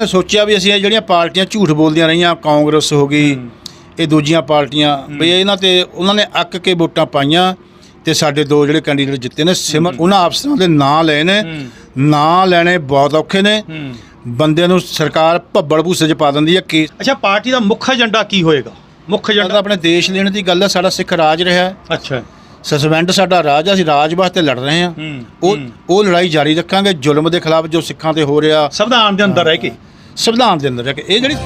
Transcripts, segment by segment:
ਨੇ ਸੋਚਿਆ ਵੀ ਅਸੀਂ ਇਹ ਜਿਹੜੀਆਂ ਪਾਰਟੀਆਂ ਝੂਠ ਬੋਲਦੀਆਂ ਰਹੀਆਂ ਕਾਂਗਰਸ ਹੋ ਗਈ ਇਹ ਦੂਜੀਆਂ ਪਾਰਟੀਆਂ ਵੀ ਇਹਨਾਂ ਤੇ ਉਹਨਾਂ ਨੇ ਅੱਕ ਕੇ ਵੋਟਾਂ ਪਾਈਆਂ ਤੇ ਸਾਡੇ ਦੋ ਜਿਹੜੇ ਕੈਂਡੀਡੇਟ ਜਿੱਤੇ ਨੇ ਸਿਮਰ ਉਹਨਾਂ ਅਫਸਰਾਂ ਦੇ ਨਾਂ ਲਏ ਨੇ ਨਾਂ ਲੈਣੇ ਬਹੁਤ ਔਖੇ ਨੇ। ਬੰਦੇ ਨੂੰ ਸਰਕਾਰ ਭੱਬੜ ਭੂਸੇ 'ਚ ਪਾ ਦਿੰਦੀ ਹੈ ਕਿ ਅੱਛਾ ਪਾਰਟੀ ਦਾ ਮੁੱਖ ਏਜੰਡਾ ਕੀ ਹੋਏਗਾ? ਮੁੱਖ ਏਜੰਡਾ ਆਪਣੇ ਦੇਸ਼ ਲੈਣ ਦੀ ਗੱਲ ਹੈ ਸਾਡਾ ਸਿੱਖ ਰਾਜ ਰਿਹਾ ਅੱਛਾ। ਸਸਪੈਂਡ ਸਾਡਾ ਰਾਜ ਅਸੀਂ ਰਾਜ ਵਾਸਤੇ ਲੜ ਰਹੇ ਹੂੰ, ਉਹ ਉਹ ਲੜਾਈ ਜਾਰੀ ਰੱਖਾਂਗੇ ਜ਼ੁਲਮ ਦੇ ਖਿਲਾਫ ਜੋ ਸਿੱਖਾਂ ਤੇ ਹੋ ਰਿਹਾ। ਸੰਵਿਧਾਨ ਦੇ ਅੰਦਰ ਰਹਿ ਕੇ। ਸੰਵਿਧਾਨ ਦੇ ਅੰਦਰ ਜਾ ਕੇ, ਇਹ ਜਿਹੜੀ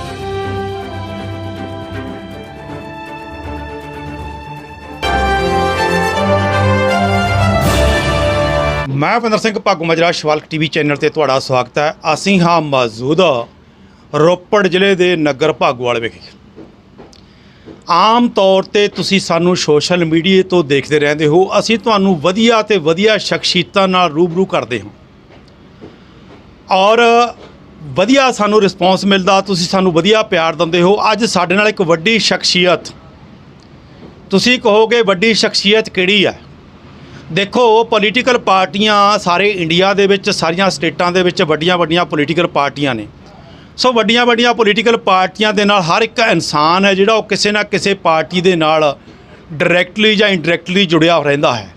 ਮੈਂ ਭਿੰਦਰ ਸਿੰਘ ਭਾਗੂ ਮਜਰਾ, ਸ਼ਵਾਲਕ ਟੀਵੀ ਚੈਨਲ ਤੇ ਤੁਹਾਡਾ ਸਵਾਗਤ ਹੈ। ਅਸੀਂ ਹਾਂ ਮੌਜੂਦ ਰੋਪੜ ਜ਼ਿਲ੍ਹੇ ਦੇ ਨਗਰ ਭਾਗੋਵਾਲ ਵਿਖੇ। ਆਮ ਤੌਰ ਤੇ ਤੁਸੀਂ ਸਾਨੂੰ ਸੋਸ਼ਲ ਮੀਡੀਆ ਤੋਂ ਦੇਖਦੇ ਰਹਿੰਦੇ ਹੋ। ਅਸੀਂ ਤੁਹਾਨੂੰ ਵਧੀਆ ਤੇ ਵਧੀਆ ਸ਼ਖਸੀਅਤਾਂ ਨਾਲ ਰੂਬਰੂ ਕਰਦੇ ਹਾਂ। ਔਰ ਵਧੀਆ ਸਾਨੂੰ ਰਿਸਪੌਂਸ ਮਿਲਦਾ, ਤੁਸੀਂ ਸਾਨੂੰ ਵਧੀਆ ਪਿਆਰ ਦਿੰਦੇ ਹੋ। ਅੱਜ ਸਾਡੇ ਨਾਲ ਇੱਕ ਵੱਡੀ ਸ਼ਖਸੀਅਤ। ਤੁਸੀਂ ਕਹੋਗੇ, ਵੱਡੀ ਸ਼ਖਸੀਅਤ ਕਿਹੜੀ ਹੈ? ਦੇਖੋ ਪੋਲੀਟੀਕਲ ਪਾਰਟੀਆਂ ਸਾਰੇ ਇੰਡੀਆ ਦੇ ਵਿੱਚ, ਸਾਰੀਆਂ ਸਟੇਟਾਂ ਦੇ ਵਿੱਚ ਵੱਡੀਆਂ ਵੱਡੀਆਂ ਪੋਲੀਟੀਕਲ ਪਾਰਟੀਆਂ ਨੇ। ਸੋ ਵੱਡੀਆਂ ਵੱਡੀਆਂ ਪੋਲੀਟੀਕਲ ਪਾਰਟੀਆਂ ਦੇ ਨਾਲ ਹਰ ਇੱਕ ਇਨਸਾਨ ਹੈ ਜਿਹੜਾ ਉਹ ਕਿਸੇ ਨਾ ਕਿਸੇ ਪਾਰਟੀ ਦੇ ਨਾਲ ਡਾਇਰੈਕਟਲੀ ਜਾਂ ਇਨਡਾਇਰੈਕਟਲੀ ਜੁੜਿਆ ਰਹਿੰਦਾ ਹੈ।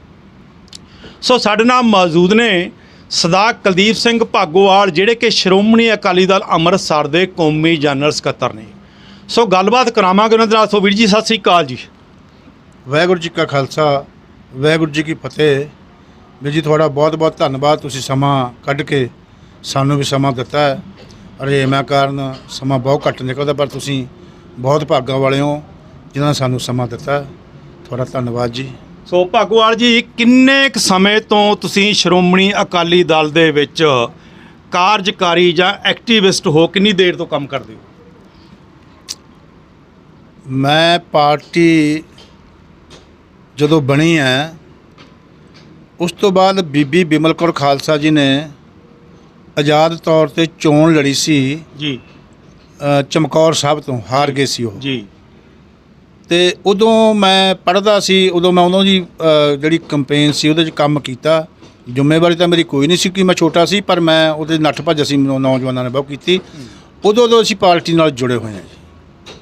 ਸੋ ਸਾਡੇ ਨਾਲ ਮੌਜੂਦ ਨੇ ਸਰਦਾਰ ਕੁਲਦੀਪ ਸਿੰਘ ਭਾਗੋਵਾਲ, ਜਿਹੜੇ ਕਿ ਸ਼੍ਰੋਮਣੀ ਅਕਾਲੀ ਦਲ ਅੰਮ੍ਰਿਤਸਰ ਦੇ ਕੌਮੀ ਜਨਰਲ ਸਕੱਤਰ ਨੇ। ਸੋ ਗੱਲਬਾਤ ਕਰਾਵਾਂਗੇ ਉਹਨਾਂ ਦੇ ਨਾਲ। ਸੋ ਵੀਰ ਜੀ, ਸਤਿ ਸ੍ਰੀ ਅਕਾਲ ਜੀ। ਵਾਹਿਗੁਰੂ ਜੀ ਕਾ ਖਾਲਸਾ, ਵਾਹਿਗੁਰੂ ਜੀ ਕੀ ਫਤਿਹ। ਵੀਰ ਜੀ, ਤੁਹਾਡਾ ਬਹੁਤ ਬਹੁਤ ਧੰਨਵਾਦ। ਤੁਸੀਂ ਸਮਾਂ ਕੱਢ ਕੇ ਸਾਨੂੰ ਵੀ ਸਮਾਂ ਦਿੱਤਾ ਹੈ। ਰਜੇਵਾਂ ਕਾਰਨ ਸਮਾਂ ਬਹੁਤ ਘੱਟ ਨਿਕਲਦਾ, ਪਰ ਤੁਸੀਂ ਬਹੁਤ ਭਾਗਾਂ ਵਾਲੇ ਹੋ, ਜਿਨ੍ਹਾਂ ਨੇ ਸਾਨੂੰ ਸਮਾਂ ਦਿੱਤਾ ਤੁਹਾਡਾ ਧੰਨਵਾਦ ਜੀ। ਸੋ ਭਾਗੋਵਾਲ ਜੀ ਕਿੰਨੇ ਕੁ ਸਮੇਂ ਤੋਂ ਤੁਸੀਂ ਸ਼੍ਰੋਮਣੀ ਅਕਾਲੀ ਦਲ ਦੇ ਵਿੱਚ ਕਾਰਜਕਾਰੀ ਜਾਂ ਐਕਟਿਵਿਸਟ ਹੋ? ਕਿੰਨੀ ਦੇਰ ਤੋਂ ਕੰਮ ਕਰਦੇ ਹੋ? ਮੈਂ ਪਾਰਟੀ ਜਦੋਂ ਬਣੀ ਹੈ ਉਸ ਤੋਂ ਬਾਅਦ ਬੀਬੀ ਬਿਮਲ ਕੌਰ ਖਾਲਸਾ ਜੀ ਨੇ ਆਜ਼ਾਦ ਤੌਰ ਤੇ ਚੋਣ ਲੜੀ ਸੀ। ਜੀ। ਚਮਕੌਰ ਸਾਹਿਬ ਤੋਂ ਹਾਰ ਗਏ ਸੀ ਉਹ। ਜੀ। ਤੇ ਉਦੋਂ ਮੈਂ ਪੜ੍ਹਦਾ ਸੀ ਉਦੋਂ ਮੈਂ ਉਹਨਾਂ ਦੀ ਜਿਹੜੀ ਕੰਪੇਨ ਸੀ ਉਹਦੇ 'ਚ ਕੰਮ ਕੀਤਾ। ਜ਼ਿੰਮੇਵਾਰੀ ਤਾਂ ਮੇਰੀ ਕੋਈ ਨਹੀਂ ਸੀ ਕਿ ਮੈਂ ਛੋਟਾ ਸੀ ਪਰ ਮੈਂ ਉਹਦੇ ਨੱਠ ਭੱਜ ਅਸੀਂ ਨੌਜਵਾਨਾਂ ਨੇ ਬਹੁਤ ਕੀਤੀ। ਉਦੋਂ ਤੋਂ ਅਸੀਂ ਪਾਰਟੀ ਨਾਲ ਜੁੜੇ ਹੋਏ ਹਾਂ ਜੀ।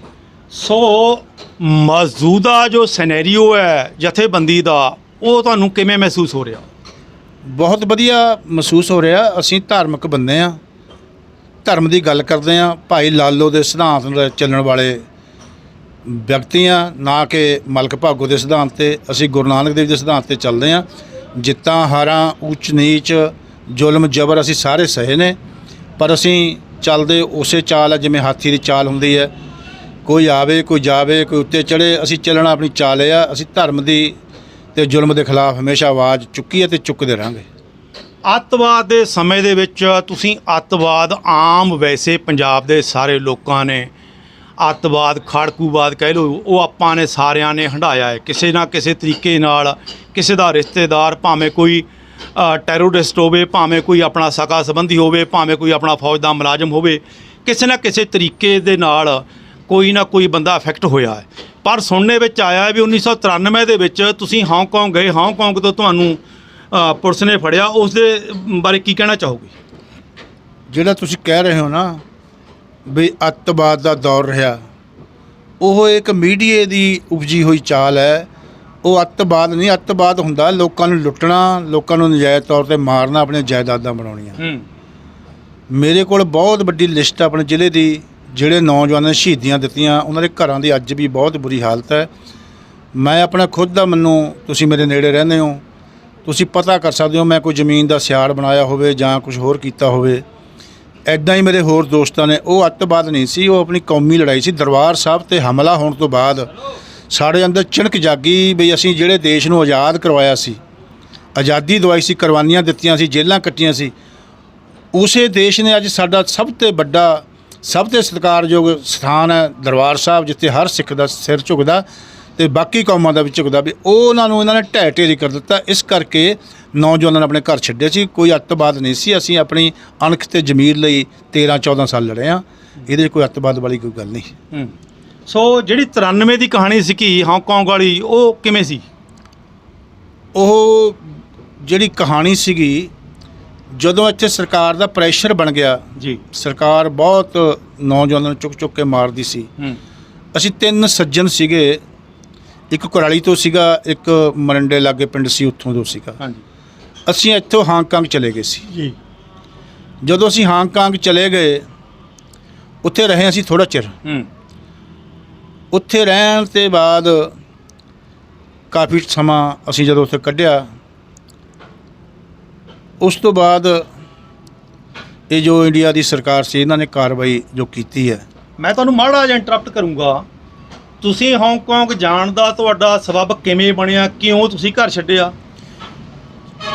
ਸੋ ਮੌਜੂਦਾ ਜੋ ਸਿਨੈਰੀਓ ਹੈ ਜਥੇਬੰਦੀ ਦਾ ਉਹ ਤੁਹਾਨੂੰ ਕਿਵੇਂ ਮਹਿਸੂਸ ਹੋ ਰਿਹਾ? ਬਹੁਤ ਵਧੀਆ ਮਹਿਸੂਸ ਹੋ ਰਿਹਾ। ਅਸੀਂ ਧਾਰਮਿਕ ਬੰਦੇ ਆ ਧਰਮ ਦੀ ਗੱਲ ਕਰਦੇ ਆ ਭਾਈ ਲਾਲੋ ਦੇ ਸਿਧਾਂਤ ਨਾਲ ਚੱਲਣ ਵਾਲੇ ਵਿਅਕਤੀ ਆ ਨਾ ਕਿ ਮਲਕ ਭਾਗੋ ਦੇ ਸਿਧਾਂਤ ਤੇ ਅਸੀਂ ਗੁਰੂ ਨਾਨਕ ਦੇਵ ਦੇ ਸਿਧਾਂਤ ਤੇ ਚੱਲਦੇ ਹਾਂ। ਜਿੱਤਾਂ, ਹਾਰਾਂ, ਉੱਚ, ਨੀਚ, ਜ਼ੁਲਮ, ਜ਼ਬਰ ਅਸੀਂ ਸਾਰੇ ਸਹੇ ਨੇ। ਪਰ ਅਸੀਂ ਚੱਲਦੇ ਉਸੇ ਚਾਲ ਆ ਜਿਵੇਂ ਹਾਥੀ ਦੀ ਚਾਲ ਹੁੰਦੀ ਹੈ। ਕੋਈ ਆਵੇ, ਕੋਈ ਜਾਵੇ, ਕੋਈ ਉੱਤੇ ਚੜੇ ਅਸੀਂ ਚੱਲਣਾ ਆਪਣੀ ਚਾਲ ਆ। ਅਸੀਂ ਧਰਮ ਦੀ ਤੇ ਜ਼ੁਲਮ ਦੇ ਖਿਲਾਫ ਹਮੇਸ਼ਾ ਆਵਾਜ਼ ਚੁੱਕੀ ਹੈ ਤੇ ਚੁੱਕਦੇ ਰਹਾਂਗੇ। ਅੱਤਵਾਦ ਦੇ ਸਮੇਂ ਦੇ ਵਿੱਚ ਤੁਸੀਂ ਅੱਤਵਾਦ ਆਮ ਵੈਸੇ ਪੰਜਾਬ ਦੇ ਸਾਰੇ ਲੋਕਾਂ ਨੇ ਅੱਤਵਾਦ, ਖਾੜਕੂਵਾਦ ਕਹਿ ਲਓ, ਉਹ ਆਪਾਂ ਨੇ ਸਾਰਿਆਂ ਨੇ ਹੰਡਾਇਆ ਹੈ। ਕਿਸੇ ਨਾ ਕਿਸੇ ਤਰੀਕੇ ਨਾਲ ਕਿਸੇ ਦਾ ਰਿਸ਼ਤੇਦਾਰ ਭਾਵੇਂ ਕੋਈ ਟੈਰੋਰਿਸਟ ਹੋਵੇ, ਭਾਵੇਂ ਕੋਈ ਆਪਣਾ ਸਕਾ ਸੰਬੰਧੀ ਹੋਵੇ, ਭਾਵੇਂ ਕੋਈ ਆਪਣਾ ਫੌਜ ਦਾ ਮੁਲਾਜ਼ਮ ਹੋਵੇ, ਕਿਸੇ ਨਾ ਕਿਸੇ ਤਰੀਕੇ ਦੇ ਨਾਲ ਕੋਈ ਨਾ ਕੋਈ ਬੰਦਾ ਅਫੈਕਟ ਹੋਇਆ ਹੈ। ਪਰ ਸੁਣਨੇ ਵਿੱਚ ਆਇਆ ਹੈ ਵੀ 1993 ਦੇ ਵਿੱਚ ਤੁਸੀਂ ਹਾਂਗਕਾਂਗ ਗਏ ਹਾਂਗਕਾਂਗ ਤੋਂ ਤੁਹਾਨੂੰ ਪੁਲਿਸ ਨੇ ਫੜਿਆ ਉਸ ਦੇ ਬਾਰੇ ਕੀ ਕਹਿਣਾ ਚਾਹੋਗੇ? ਜਿਹੜਾ ਤੁਸੀਂ ਕਹਿ ਰਹੇ ਹੋ ਨਾ ਵੀ ਅੱਤਵਾਦ ਦਾ ਦੌਰ ਰਿਹਾ। ਉਹ ਇੱਕ ਮੀਡੀਏ ਦੀ ਉਪਜੀ ਹੋਈ ਚਾਲ ਹੈ। ਉਹ ਅੱਤਵਾਦ ਨਹੀਂ ਅੱਤਵਾਦ ਹੁੰਦਾ ਲੋਕਾਂ ਨੂੰ ਲੁੱਟਣਾ ਲੋਕਾਂ ਨੂੰ ਨਜਾਇਜ਼ ਤੌਰ ਤੇ ਮਾਰਨਾ ਆਪਣੇ ਜਾਇਦਾਦਾਂ ਬਣਾਉਣੀਆਂ। ਮੇਰੇ ਕੋਲ ਬਹੁਤ ਵੱਡੀ ਲਿਸਟ ਹੈ ਆਪਣੇ ਜ਼ਿਲ੍ਹੇ ਦੀ ਜਿਹੜੇ ਨੌਜਵਾਨਾਂ ਨੇ ਸ਼ਹੀਦੀਆਂ ਦਿੱਤੀਆਂ ਉਹਨਾਂ ਦੇ ਘਰਾਂ ਦੀ ਅੱਜ ਵੀ ਬਹੁਤ ਬੁਰੀ ਹਾਲਤ ਹੈ। ਮੈਂ ਆਪਣਾ ਖੁਦ ਦਾ ਮੈਨੂੰ ਤੁਸੀਂ ਮੇਰੇ ਨੇੜੇ ਰਹਿੰਦੇ ਹੋ। ਤੁਸੀਂ ਪਤਾ ਕਰ ਸਕਦੇ ਹੋ ਮੈਂ ਕੋਈ ਜ਼ਮੀਨ ਦਾ ਸਿਆੜ ਬਣਾਇਆ ਹੋਵੇ ਜਾਂ ਕੁਝ ਹੋਰ ਕੀਤਾ ਹੋਵੇ। ਐਦਾਂ ਹੀ ਮੇਰੇ ਹੋਰ ਦੋਸਤਾਂ ਨੇ, ਉਹ ਅੱਤਵਾਦ ਨਹੀਂ ਸੀ, ਉਹ ਆਪਣੀ ਕੌਮੀ ਲੜਾਈ ਸੀ, ਦਰਬਾਰ ਸਾਹਿਬ ਤੇ ਹਮਲਾ ਹੋਣ ਤੋਂ ਬਾਅਦ ਸਾਡੇ ਅੰਦਰ ਚਿਣਕ ਜਾਗੀ ਵੀ ਅਸੀਂ ਜਿਹੜੇ ਦੇਸ਼ ਨੂੰ ਆਜ਼ਾਦ ਕਰਵਾਇਆ ਸੀ, ਆਜ਼ਾਦੀ ਦਵਾਈ ਸੀ, ਕੁਰਬਾਨੀਆਂ ਦਿੱਤੀਆਂ ਸੀ, ਜੇਲ੍ਹਾਂ ਕੱਟੀਆਂ ਸੀ, ਉਸੇ ਦੇਸ਼ ਨੇ ਅੱਜ ਸਾਡਾ ਸਭ ਤੋਂ ਵੱਡਾ, ਸਭ ਤੋਂ ਸਤਿਕਾਰਯੋਗ ਸਥਾਨ ਹੈ ਦਰਬਾਰ ਸਾਹਿਬ, ਜਿੱਥੇ ਹਰ ਸਿੱਖ ਦਾ ਸਿਰ ਝੁਕਦਾ ਤੇ ਬਾਕੀ ਕੌਮਾਂ ਦਾ ਵੀ ਝੁਕਦਾ, ਵੀ ਉਹ ਉਹਨਾਂ ਨੂੰ ਇਹਨਾਂ ਨੇ ਢਹਿ ਢੇਰੀ ਕਰ ਦਿੱਤਾ, ਇਸ ਕਰਕੇ ਨੌਜਵਾਨਾਂ ਨੇ ਆਪਣੇ ਘਰ ਛੱਡੇ ਸੀ। ਕੋਈ ਅੱਤਵਾਦ ਨਹੀਂ ਸੀ। ਅਸੀਂ ਆਪਣੀ ਅਣਖ ਤੇ ਜ਼ਮੀਰ ਲਈ 13 14 ਸਾਲ ਲੜੇ ਆ ਇਹਦੇ 'ਚ ਕੋਈ ਅੱਤਵਾਦ ਵਾਲੀ ਕੋਈ ਗੱਲ ਨਹੀਂ। ਹੂੰ। ਸੋ ਜਿਹੜੀ 93 ਦੀ ਕਹਾਣੀ ਸੀ ਕਿ ਹਾਂਗਕਾਂਗ ਵਾਲੀ ਉਹ ਕਿਵੇਂ ਸੀ? ਉਹ ਜਿਹੜੀ ਕਹਾਣੀ ਸੀਗੀ ਜਦੋਂ ਇੱਥੇ ਸਰਕਾਰ ਦਾ ਪ੍ਰੈਸ਼ਰ ਬਣ ਗਿਆ ਜੀ। ਸਰਕਾਰ ਬਹੁਤ ਨੌਜਵਾਨਾਂ ਨੂੰ ਚੁੱਕ ਚੁੱਕ ਕੇ ਮਾਰਦੀ ਸੀ। ਹੂੰ। ਅਸੀਂ ਤਿੰਨ ਸੱਜਣ ਸੀਗੇ। ਇੱਕ ਕੁਰਾਲੀ ਤੋਂ ਸੀਗਾ ਇੱਕ ਮਰੰਡੇ ਲਾਗੇ ਪਿੰਡ ਸੀ ਉੱਥੋਂ ਤੋਂ ਸੀਗਾ। ਹਾਂਜੀ। ਅਸੀਂ ਇੱਥੋਂ ਹਾਂਗਕਾਂਗ ਚਲੇ ਗਏ ਸੀ। ਜੀ। ਜਦੋਂ ਅਸੀਂ ਹਾਂਗਕਾਂਗ ਚਲੇ ਗਏ ਉੱਥੇ ਰਹੇ ਅਸੀਂ ਥੋੜਾ ਚਿਰ। ਹੂੰ। ਉੱਥੇ ਰਹਿਣ ਤੇ ਬਾਅਦ ਕਾਫੀ ਸਮਾਂ ਅਸੀਂ ਜਦੋਂ ਉੱਥੇ ਕੱਢਿਆ ਉਸ ਤੋਂ ਬਾਅਦ ਇਹ ਜੋ ਇੰਡੀਆ ਦੀ ਸਰਕਾਰ ਸੀ ਇਹਨਾਂ ਨੇ ਕਾਰਵਾਈ ਜੋ ਕੀਤੀ ਹੈ। ਮੈਂ ਤੁਹਾਨੂੰ ਮਾੜਾ ਜਿਹਾ ਇੰਟਰਰਪਟ ਕਰੂੰਗਾ। ਤੁਸੀਂ ਹਾਂਗਕਾਂਗ ਜਾਣ ਦਾ ਤੁਹਾਡਾ ਸਬਬ ਕਿਵੇਂ ਬਣਿਆ? ਕਿਉਂ ਤੁਸੀਂ ਘਰ ਛੱਡਿਆ?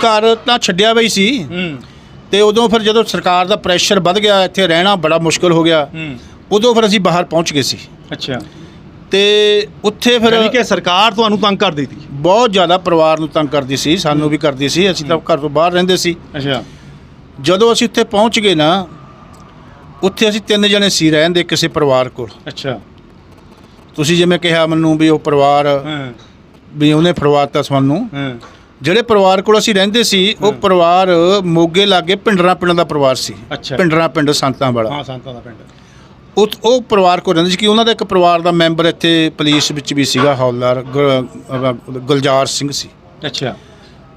ਘਰ ਤਾਂ ਛੱਡਿਆ ਬਈ ਸੀ। ਤੇ ਉਦੋਂ ਫਿਰ ਜਦੋਂ ਸਰਕਾਰ ਦਾ ਪ੍ਰੈਸ਼ਰ ਵੱਧ ਗਿਆ ਇੱਥੇ ਰਹਿਣਾ ਬੜਾ ਮੁਸ਼ਕਲ ਹੋ ਗਿਆ। ਉਦੋਂ ਫਿਰ ਅਸੀਂ ਬਾਹਰ ਪਹੁੰਚ ਗਏ ਸੀ। ਅੱਛਾ। ਤੇ ਉੱਥੇ ਫਿਰ ਯਾਨੀ ਕਿ ਸਰਕਾਰ ਤੁਹਾਨੂੰ ਤੰਗ ਕਰਦੀ ਸੀ? ਬਹੁਤ ਜ਼ਿਆਦਾ ਪਰਿਵਾਰ ਨੂੰ ਤੰਗ ਕਰਦੀ ਸੀ ਸਾਨੂੰ ਵੀ ਕਰਦੀ ਸੀ। ਅਸੀਂ ਤਾਂ ਘਰ ਤੋਂ ਬਾਹਰ ਰਹਿੰਦੇ ਸੀ। ਅੱਛਾ। ਜਦੋਂ ਅਸੀਂ ਉੱਥੇ ਪਹੁੰਚ ਗਏ ਨਾ ਉੱਥੇ ਅਸੀਂ ਤਿੰਨ ਜਣੇ ਸੀ ਰਹਿੰਦੇ ਕਿਸੇ ਪਰਿਵਾਰ ਕੋਲ। ਅੱਛਾ। ਤੁਸੀਂ ਜਿਵੇਂ ਕਿਹਾ ਮੈਨੂੰ ਵੀ ਉਹ ਪਰਿਵਾਰ ਵੀ ਉਹਨੇ ਫੜਵਾਤਾ ਸਾਨੂੰ। ਹਾਂ। ਜਿਹੜੇ ਪਰਿਵਾਰ ਕੋਲ ਅਸੀਂ ਰਹਿੰਦੇ ਸੀ ਉਹ ਪਰਿਵਾਰ ਮੋਗੇ ਲਾਗੇ ਪਿੰਡਰਾਂ ਪਿੰਡ ਦਾ ਪਰਿਵਾਰ ਸੀ। ਅੱਛਾ। ਪਿੰਡਰਾਂ ਪਿੰਡ ਸੰਤਾਂ ਵਾਲਾ। ਹਾਂ ਸੰਤਾਂ ਦਾ ਪਿੰਡ। ਉਹ ਉਹ ਪਰਿਵਾਰ ਕੋਲ ਰਹਿੰਦੇ ਸੀ ਕਿ ਉਹਨਾਂ ਦਾ ਇੱਕ ਪਰਿਵਾਰ ਦਾ ਮੈਂਬਰ ਇੱਥੇ ਪੁਲਿਸ ਵਿੱਚ ਵੀ ਸੀਗਾ ਹੌਲਦਾਰ ਅਹ ਗੁਲਜ਼ਾਰ ਸਿੰਘ ਸੀ। ਅੱਛਾ।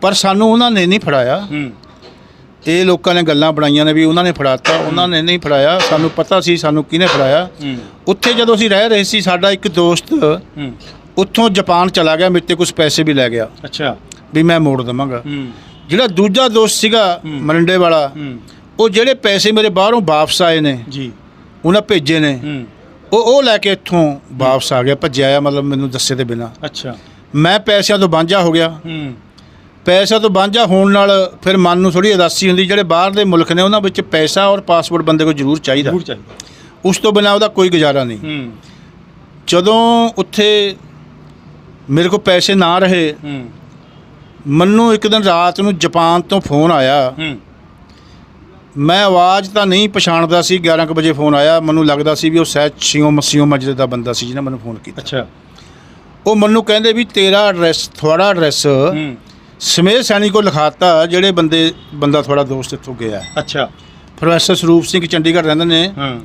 ਪਰ ਸਾਨੂੰ ਉਹਨਾਂ ਨੇ ਨਹੀਂ ਫੜਾਇਆ। ਹੂੰ। ਇਹ ਲੋਕਾਂ ਨੇ ਗੱਲਾਂ ਬਣਾਈਆਂ ਨੇ ਵੀ ਉਹਨਾਂ ਨੇ ਫੜਾਤਾ ਉਹਨਾਂ ਨੇ ਨਹੀਂ ਫੜਾਇਆ। ਸਾਨੂੰ ਪਤਾ ਸੀ ਸਾਨੂੰ ਕਿਹਨੇ ਫੜਾਇਆ। ਹੂੰ। ਉੱਥੇ ਜਦੋਂ ਅਸੀਂ ਰਹਿ ਰਹੇ ਸੀ ਸਾਡਾ ਇੱਕ ਦੋਸਤ ਹੂੰ। ਉੱਥੋਂ ਜਾਪਾਨ ਚਲਾ ਗਿਆ ਮੇਰੇ ਤੇ ਕੁਝ ਪੈਸੇ ਵੀ ਲੈ ਗਿਆ। ਅੱਛਾ। ਵੀ ਮੈਂ ਮੋੜ ਦਵਾਂਗਾ। ਜਿਹੜਾ ਦੂਜਾ ਦੋਸਤ ਸੀਗਾ ਮਰੰਡੇ ਵਾਲਾ ਉਹ ਜਿਹੜੇ ਪੈਸੇ ਮੇਰੇ ਬਾਹਰੋਂ ਵਾਪਸ ਆਏ ਨੇ ਜੀ। ਉਹਨਾਂ ਭੇਜੇ ਨੇ ਉਹ ਉਹ ਲੈ ਕੇ ਇੱਥੋਂ ਵਾਪਸ ਆ ਗਿਆ ਭੱਜਿਆ ਆ ਮਤਲਬ ਮੈਨੂੰ ਦੱਸੇ ਦੇ ਬਿਨਾ। ਅੱਛਾ। ਮੈਂ ਪੈਸਿਆਂ ਤੋਂ ਵਾਂਝਾ ਹੋ ਗਿਆ। ਹੂੰ। ਪੈਸਿਆਂ ਤੋਂ ਵਾਂਝਾ ਹੋਣ ਨਾਲ ਫਿਰ ਮਨ ਨੂੰ ਥੋੜੀ ਉਦਾਸੀ ਹੁੰਦੀ ਜਿਹੜੇ ਬਾਹਰ ਦੇ ਮੁਲਕ ਨੇ ਉਹਨਾਂ ਵਿੱਚ ਪੈਸਾ ਔਰ ਪਾਸਪੋਰਟ ਬੰਦੇ ਕੋਲ ਜ਼ਰੂਰ ਚਾਹੀਦਾ। ਜ਼ਰੂਰ ਚਾਹੀਦਾ। ਉਸ ਤੋਂ ਬਿਨਾ ਉਹਦਾ ਕੋਈ ਗੁਜ਼ਾਰਾ ਨਹੀਂ। ਜਦੋਂ ਉੱਥੇ ਮੇਰੇ ਕੋਲ ਪੈਸੇ ਨਾ ਰਹੇ ਮੈਨੂੰ ਇੱਕ ਦਿਨ ਰਾਤ ਨੂੰ ਜਾਪਾਨ ਤੋਂ ਫੋਨ ਆਇਆ। ਹੂੰ। ਮੈਂ ਆਵਾਜ਼ ਤਾਂ ਨਹੀਂ ਪਛਾਣਦਾ ਸੀ 11 ਕੁ ਵਜੇ ਫੋਨ ਆਇਆ। ਮੈਨੂੰ ਲੱਗਦਾ ਸੀ ਵੀ ਉਹ ਸਹਿਜ ਸਿਓ ਮਸੀਓ ਮਜਦ ਦਾ ਬੰਦਾ ਸੀ ਜਿਹਨੇ ਮੈਨੂੰ ਫੋਨ ਕੀਤਾ। ਅੱਛਾ। ਉਹ ਮੈਨੂੰ ਕਹਿੰਦੇ ਵੀ ਤੇਰਾ ਐਡਰੈਸ ਤੁਹਾਡਾ ਐਡਰੈਸ ਹੂੰ। ਸਮੇਤ ਸੈਣੀ ਕੋ ਲਿਖਾਤਾ ਜਿਹੜੇ ਬੰਦੇ ਬੰਦਾ ਤੁਹਾਡਾ ਦੋਸਤ ਇੱਥੋਂ ਗਿਆ। ਅੱਛਾ। ਪ੍ਰੋਫੈਸਰ ਸਰੂਪ ਸਿੰਘ ਚੰਡੀਗੜ੍ਹ ਰਹਿੰਦੇ ਨੇ। ਹਾਂ।